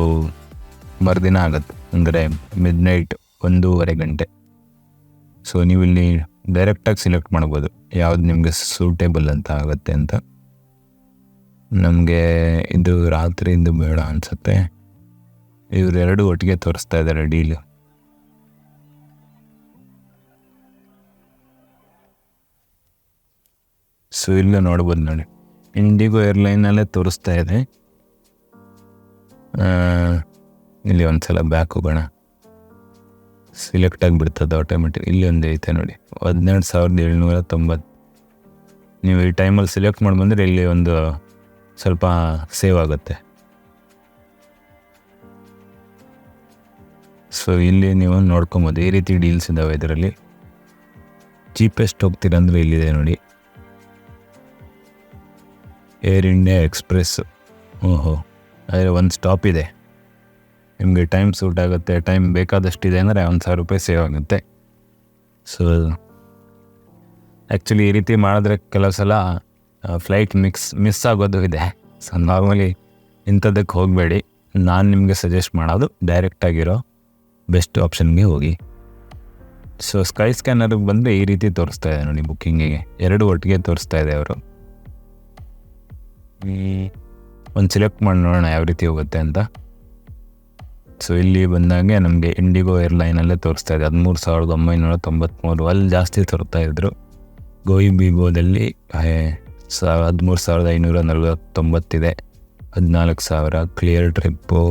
ಮರುದಿನ ಆಗುತ್ತೆ. ಅಂದರೆ ಮಿಡ್ ನೈಟ್ ಒಂದೂವರೆ ಗಂಟೆ. ಸೊ ನೀವು ಇಲ್ಲಿ ಡೈರೆಕ್ಟಾಗಿ ಸಿಲೆಕ್ಟ್ ಮಾಡ್ಬೋದು. ಯಾವ್ದು ನಿಮಗೆ ಸೂಟೇಬಲ್ ಅಂತ ಆಗುತ್ತೆ ಅಂತ. ನಮಗೆ ಇದು ರಾತ್ರಿಯಿಂದ ಬೇಡ ಅನಿಸುತ್ತೆ. ಇವರೆರಡು ಒಟ್ಟಿಗೆ ತೋರಿಸ್ತಾ ಇದ್ದಾರೆ ಡೀಲು. ಸೊ ಇಲ್ಲ ನೋಡ್ಬೋದು ನೋಡಿ. ಇಂಡಿಗೋ ಏರ್ಲೈನಲ್ಲೇ ತೋರಿಸ್ತಾ ಇದೆ. ಇಲ್ಲಿ ಒಂದ್ಸಲ ಬ್ಯಾಕ್ ಹೋಗೋಣ. ಸಿಲೆಕ್ಟ್ ಆಗಿಬಿಡ್ತದೆ ಆಟೋಮೆಟಿಕ್ ಇಲ್ಲಿ ಒಂದು ಐತೆ ನೋಡಿ. ಹದಿನೆರಡು ಸಾವಿರದ ಏಳ್ನೂರ ತೊಂಬತ್ತು. ನೀವು ಈ ಟೈಮಲ್ಲಿ ಸಿಲೆಕ್ಟ್ ಮಾಡಿ ಬಂದರೆ ಇಲ್ಲಿ ಒಂದು ಸ್ವಲ್ಪ ಸೇವ್ ಆಗುತ್ತೆ. ಸೊ ಇಲ್ಲಿ ನೀವು ನೋಡ್ಕೊಬೋದು, ಈ ರೀತಿ ಡೀಲ್ಸ್ ಇದ್ದಾವೆ ಇದರಲ್ಲಿ. ಚೀಪೆಸ್ಟ್ ಹೋಗ್ತೀರ ಅಂದರೆ ಇಲ್ಲಿದೆ ನೋಡಿ. ಏರ್ ಇಂಡಿಯಾ ಎಕ್ಸ್ಪ್ರೆಸ್ ಓಹೋ ಆದರೆ ಒಂದು ಸ್ಟಾಪ್ ಇದೆ. ನಿಮಗೆ ಟೈಮ್ ಸೂಟ್ ಆಗುತ್ತೆ ಟೈಮ್ ಬೇಕಾದಷ್ಟಿದೆ ಅಂದರೆ ಒಂದು ಸಾವಿರ ರೂಪಾಯಿ ಸೇವ್ ಆಗುತ್ತೆ. ಸೊ ಆ್ಯಕ್ಚುಲಿ ಈ ರೀತಿ ಮಾಡಿದ್ರೆ ಕೆಲವು ಸಲ ಫ್ಲೈಟ್ ಮಿಕ್ಸ್ ಮಿಸ್ ಆಗೋದು ಇದೆ. ಸೊ ನಾರ್ಮಲಿ ಇಂಥದ್ದಕ್ಕೆ ಹೋಗಬೇಡಿ. ನಾನು ನಿಮಗೆ ಸಜೆಸ್ಟ್ ಮಾಡೋದು ಡೈರೆಕ್ಟಾಗಿರೋ ಬೆಸ್ಟ್ ಆಪ್ಷನ್ಗೆ ಹೋಗಿ. ಸೊ ಸ್ಕೈ ಸ್ಕ್ಯಾನರ್ಗೆ ಬಂದರೆ ಈ ರೀತಿ ತೋರಿಸ್ತಾ ಇದೆ ನೋಡಿ ಬುಕ್ಕಿಂಗಿಗೆ ಎರಡು ಒಟ್ಟಿಗೆ ತೋರಿಸ್ತಾ ಇದೆ ಅವರು. ಒಂದು ಸೆಲೆಕ್ಟ್ ಮಾಡಿ ನೋಡೋಣ ಯಾವ ರೀತಿ ಹೋಗುತ್ತೆ ಅಂತ. ಸೊ ಇಲ್ಲಿ ಬಂದಾಗೆ ನಮಗೆ ಇಂಡಿಗೋ ಏರ್ಲೈನಲ್ಲೇ ತೋರಿಸ್ತಾ ಇದೆ. ಹದಿಮೂರು ಸಾವಿರದ ಒಂಬೈನೂರ ತೊಂಬತ್ತ್ಮೂರು ಅಲ್ಲಿ ಜಾಸ್ತಿ ತೋರ್ತಾ ಇದ್ದರು ಗೋಯಿ ಬಿಬೋದಲ್ಲಿ ಹದಿಮೂರು ಸಾವಿರದ ಐನೂರ ನಲ್ವತ್ತೊಂಬತ್ತಿದೆ. ಹದಿನಾಲ್ಕು ಸಾವಿರ. ಕ್ಲಿಯರ್ ಟ್ರಿಪ್ಪು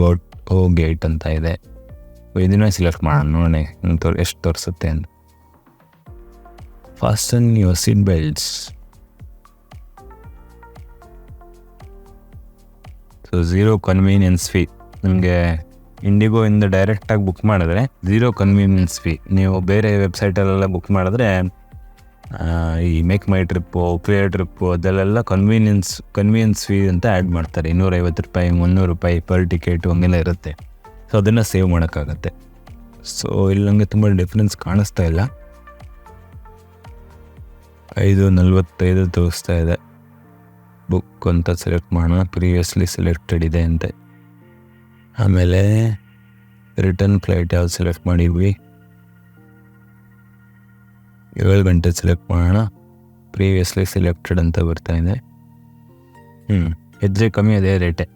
ಗೋಟ್ ಓ, ಗೇಟ್ ಅಂತ ಇದೆ. ಇದನ್ನೇ ಸಿಲೆಕ್ಟ್ ಮಾಡೋಣ ನೋಡಿ ತೋರ್, ಎಷ್ಟು ತೋರಿಸುತ್ತೆ ಅಂತ. Fasten your seat belts so zero convenience fee ನಿಮಗೆ ಇಂಡಿಗೋ ಇಂದ ಡೈರೆಕ್ಟಾಗಿ ಬುಕ್ ಮಾಡಿದ್ರೆ ಝೀರೋ ಕನ್ವೀನಿಯನ್ಸ್ ಫೀ ನೀವು ಬೇರೆ ವೆಬ್ಸೈಟಲ್ಲೆಲ್ಲ ಬುಕ್ ಮಾಡಿದ್ರೆ ಈ MakeMyTrip Cleartrip ಅದೆಲ್ಲ ಕನ್ವೀನಿಯನ್ಸ್ ಕನ್ವೀನಿಯನ್ಸ್ ಫೀ ಅಂತ ಆ್ಯಡ್ ಮಾಡ್ತಾರೆ. ಇನ್ನೂರೈವತ್ತು ರೂಪಾಯಿ, ಮುನ್ನೂರು ರೂಪಾಯಿ ಪರ್ ಟಿಕೆಟು ಹಂಗೆಲ್ಲ ಇರುತ್ತೆ. ಸೊ ಅದನ್ನು ಸೇವ್ ಮಾಡೋಕ್ಕಾಗತ್ತೆ. ಸೊ ಇಲ್ಲಿ ನನಗೆ ತುಂಬ ಡಿಫ್ರೆನ್ಸ್ ಕಾಣಿಸ್ತಾ ಇಲ್ಲ. ಐದು ನಲ್ವತ್ತೈದು ತೋರಿಸ್ತಾ ಇದೆ. ಬುಕ್ ಅಂತ ಸೆಲೆಕ್ಟ್ ಮಾಡೋಣ. ಪ್ರೀವಿಯಸ್ಲಿ ಸೆಲೆಕ್ಟೆಡ್ ಇದೆ ಅಂತೆ. ಆಮೇಲೆ ರಿಟರ್ನ್ ಫ್ಲೈಟ್ ಯಾವ್ದು ಸೆಲೆಕ್ಟ್ ಮಾಡಿದ್ವಿ? ಏಳು ಗಂಟೆ ಸೆಲೆಕ್ಟ್ ಮಾಡೋಣ. ಪ್ರೀವಿಯಸ್ಲಿ ಸೆಲೆಕ್ಟೆಡ್ ಅಂತ ಬರ್ತಾ ಇದೆ. ಹ್ಞೂ ಹೆಜ್ಜೆ ಕಮ್ಮಿ ಅದೇ ರೇಟೆ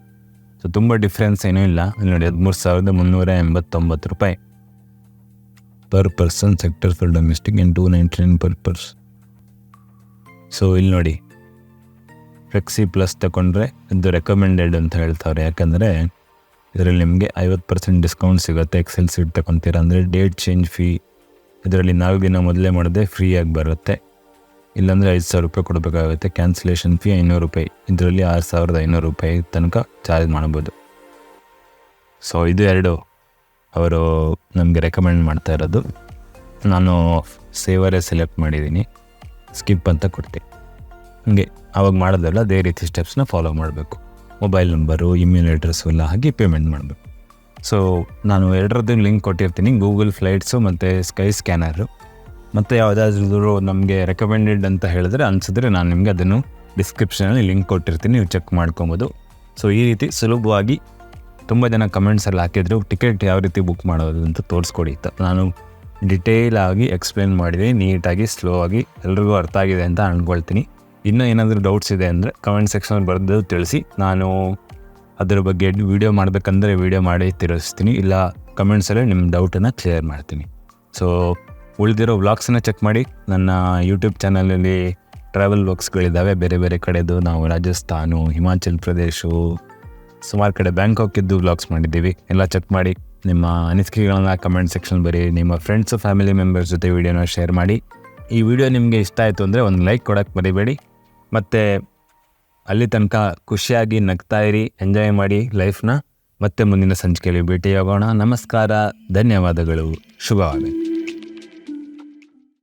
ಸೊ ತುಂಬ ಡಿಫ್ರೆನ್ಸ್ ಏನೂ ಇಲ್ಲ. ನೋಡಿ ಹದಿಮೂರು ಸಾವಿರದ ಮುನ್ನೂರ ಎಂಬತ್ತೊಂಬತ್ತು ರೂಪಾಯಿ. Per person sector for domestic and two ninety nine per person so ಇಲ್ಲಿ ನೋಡಿ. ಫ್ಲೆಕ್ಸಿ ಪ್ಲಸ್ ತಗೊಂಡ್ರೆ ಇದು ರೆಕಮೆಂಡೆಡ್ ಅಂತ ಹೇಳ್ತಾರೆ. ಯಾಕಂದರೆ ಇದರಲ್ಲಿ ನಿಮಗೆ ಐವತ್ತು ಪರ್ಸೆಂಟ್ ಡಿಸ್ಕೌಂಟ್ ಸಿಗುತ್ತೆ. ಎಕ್ಸೆಲ್ ಸೀಟ್ ತಗೊತೀರ ಅಂದರೆ ಡೇಟ್ ಚೇಂಜ್ ಫೀ ಇದರಲ್ಲಿ ನಾಲ್ಕು ದಿನ ಮೊದಲೇ ಮಾಡಿದೆ, ಫ್ರೀಯಾಗಿ ಬರುತ್ತೆ. ಇಲ್ಲಾಂದರೆ ಐದು ಸಾವಿರ ರೂಪಾಯಿ ಕೊಡಬೇಕಾಗುತ್ತೆ. ಕ್ಯಾನ್ಸಲೇಷನ್ ಫೀ ಐನೂರು ರೂಪಾಯಿ. ಇದರಲ್ಲಿ ಆರು ಸಾವಿರದ ಐನೂರು ರೂಪಾಯಿ ತನಕ ಚಾರ್ಜ್ ಮಾಡ್ಬೋದು. ಸೊ ಇದು ಎರಡು ಅವರು ನಮಗೆ ರೆಕಮೆಂಡ್ ಮಾಡ್ತಾ ಇರೋದು. ನಾನು ಸೇವರೇ ಸೆಲೆಕ್ಟ್ ಮಾಡಿದ್ದೀನಿ. ಸ್ಕಿಪ್ ಅಂತ ಕೊಡ್ತೀನಿ. ಹಂಗೆ, ಅವಾಗ ಮಾಡೋದಲ್ಲ, ಅದೇ ರೀತಿ ಸ್ಟೆಪ್ಸ್ನ ಫಾಲೋ ಮಾಡಬೇಕು. ಮೊಬೈಲ್ ನಂಬರು ಇಮೇಲ್ ಅಡ್ರೆಸ್ಸು ಎಲ್ಲ ಹಾಕಿ ಪೇಮೆಂಟ್ ಮಾಡಬೇಕು. ಸೊ ನಾನು ಎರಡರದ್ದು ಲಿಂಕ್ ಕೊಟ್ಟಿರ್ತೀನಿ ಗೂಗಲ್ ಫ್ಲೈಟ್ಸು ಮತ್ತು ಸ್ಕೈ ಸ್ಕ್ಯಾನರು ಮತ್ತು ಯಾವುದಾದ್ರೂ ನಮಗೆ ರೆಕಮೆಂಡೆಡ್ ಅಂತ ಹೇಳಿದ್ರೆ ಅನಿಸಿದ್ರೆ ನಾನು ನಿಮಗೆ ಅದನ್ನು ಡಿಸ್ಕ್ರಿಪ್ಷನಲ್ಲಿ ಲಿಂಕ್ ಕೊಟ್ಟಿರ್ತೀನಿ, ನೀವು ಚೆಕ್ ಮಾಡ್ಕೊಬೋದು. ಸೊ ಈ ರೀತಿ ಸುಲಭವಾಗಿ ತುಂಬ ಜನ ಕಮೆಂಟ್ಸಲ್ಲಿ ಹಾಕಿದ್ರು ಟಿಕೆಟ್ ಯಾವ ರೀತಿ ಬುಕ್ ಮಾಡೋದು ಅಂತ ತೋರಿಸ್ಕೊಡಿ ನಾನು ಡಿಟೇಲ್ ಆಗಿ ಎಕ್ಸ್ಪ್ಲೇನ್ ಮಾಡಿದೆ, ನೀಟಾಗಿ ಸ್ಲೋ ಆಗಿ, ಎಲ್ರಿಗೂ ಅರ್ಥ ಆಗಿದೆ ಅಂತ ಅಂದ್ಕೊಳ್ತೀನಿ ಇನ್ನೂ ಏನಾದರೂ ಡೌಟ್ಸ್ ಇದೆ ಅಂದರೆ ಕಮೆಂಟ್ ಸೆಕ್ಷನ್ ಬರೆದು ತಿಳಿಸಿ. ನಾನು ಅದರ ಬಗ್ಗೆ ವಿಡಿಯೋ ಮಾಡಬೇಕಂದ್ರೆ ವಿಡಿಯೋ ಮಾಡಿ ತಿರುಗಿಸ್ತೀನಿ ಇಲ್ಲ ಕಮೆಂಟ್ಸಲ್ಲೇ ನಿಮ್ಮ ಡೌಟನ್ನು ಕ್ಲಿಯರ್ ಮಾಡ್ತೀನಿ. ಸೊ ಉಳಿದಿರೋ ವ್ಲಾಗ್ಸನ್ನು ಚೆಕ್ ಮಾಡಿ. ನನ್ನ ಯೂಟ್ಯೂಬ್ ಚಾನಲಲ್ಲಿ ಟ್ರಾವೆಲ್ ವ್ಲಾಗ್ಸ್ಗಳಿದ್ದಾವೆ ಬೇರೆ ಬೇರೆ ಕಡೆದು ನಾವು ರಾಜಸ್ಥಾನು, ಹಿಮಾಚಲ್ ಪ್ರದೇಶು, ಸುಮಾರು ಕಡೆ ಬ್ಯಾಂಕಾಕಿದ್ದು ವ್ಲಾಗ್ಸ್ ಮಾಡಿದ್ದೀವಿ. ಎಲ್ಲ ಚೆಕ್ ಮಾಡಿ. ನಿಮ್ಮ ಅನಿಸಿಕೆಗಳನ್ನ ಕಮೆಂಟ್ ಸೆಕ್ಷನ್ ಬರೀ ನಿಮ್ಮ ಫ್ರೆಂಡ್ಸು ಫ್ಯಾಮಿಲಿ ಮೆಂಬರ್ಸ್ ಜೊತೆ ವೀಡಿಯೋನ ಶೇರ್ ಮಾಡಿ. ಈ ವಿಡಿಯೋ ನಿಮಗೆ ಇಷ್ಟ ಆಯಿತು ಅಂದರೆ ಒಂದು ಲೈಕ್ ಕೊಡೋಕ್ಕೆ ಮರಿಬೇಡಿ. ಮತ್ತು ಅಲ್ಲಿ ತನಕ ಖುಷಿಯಾಗಿ ನಗ್ತಾ ಇರಿ, ಎಂಜಾಯ್ ಮಾಡಿ ಲೈಫ್ನ. ಮತ್ತೆ ಮುಂದಿನ ಸಂಚಿಕೆಯಲ್ಲಿ ಭೇಟಿಯಾಗೋಣ. ನಮಸ್ಕಾರ, ಧನ್ಯವಾದಗಳು. ಶುಭವಾಗಲಿ.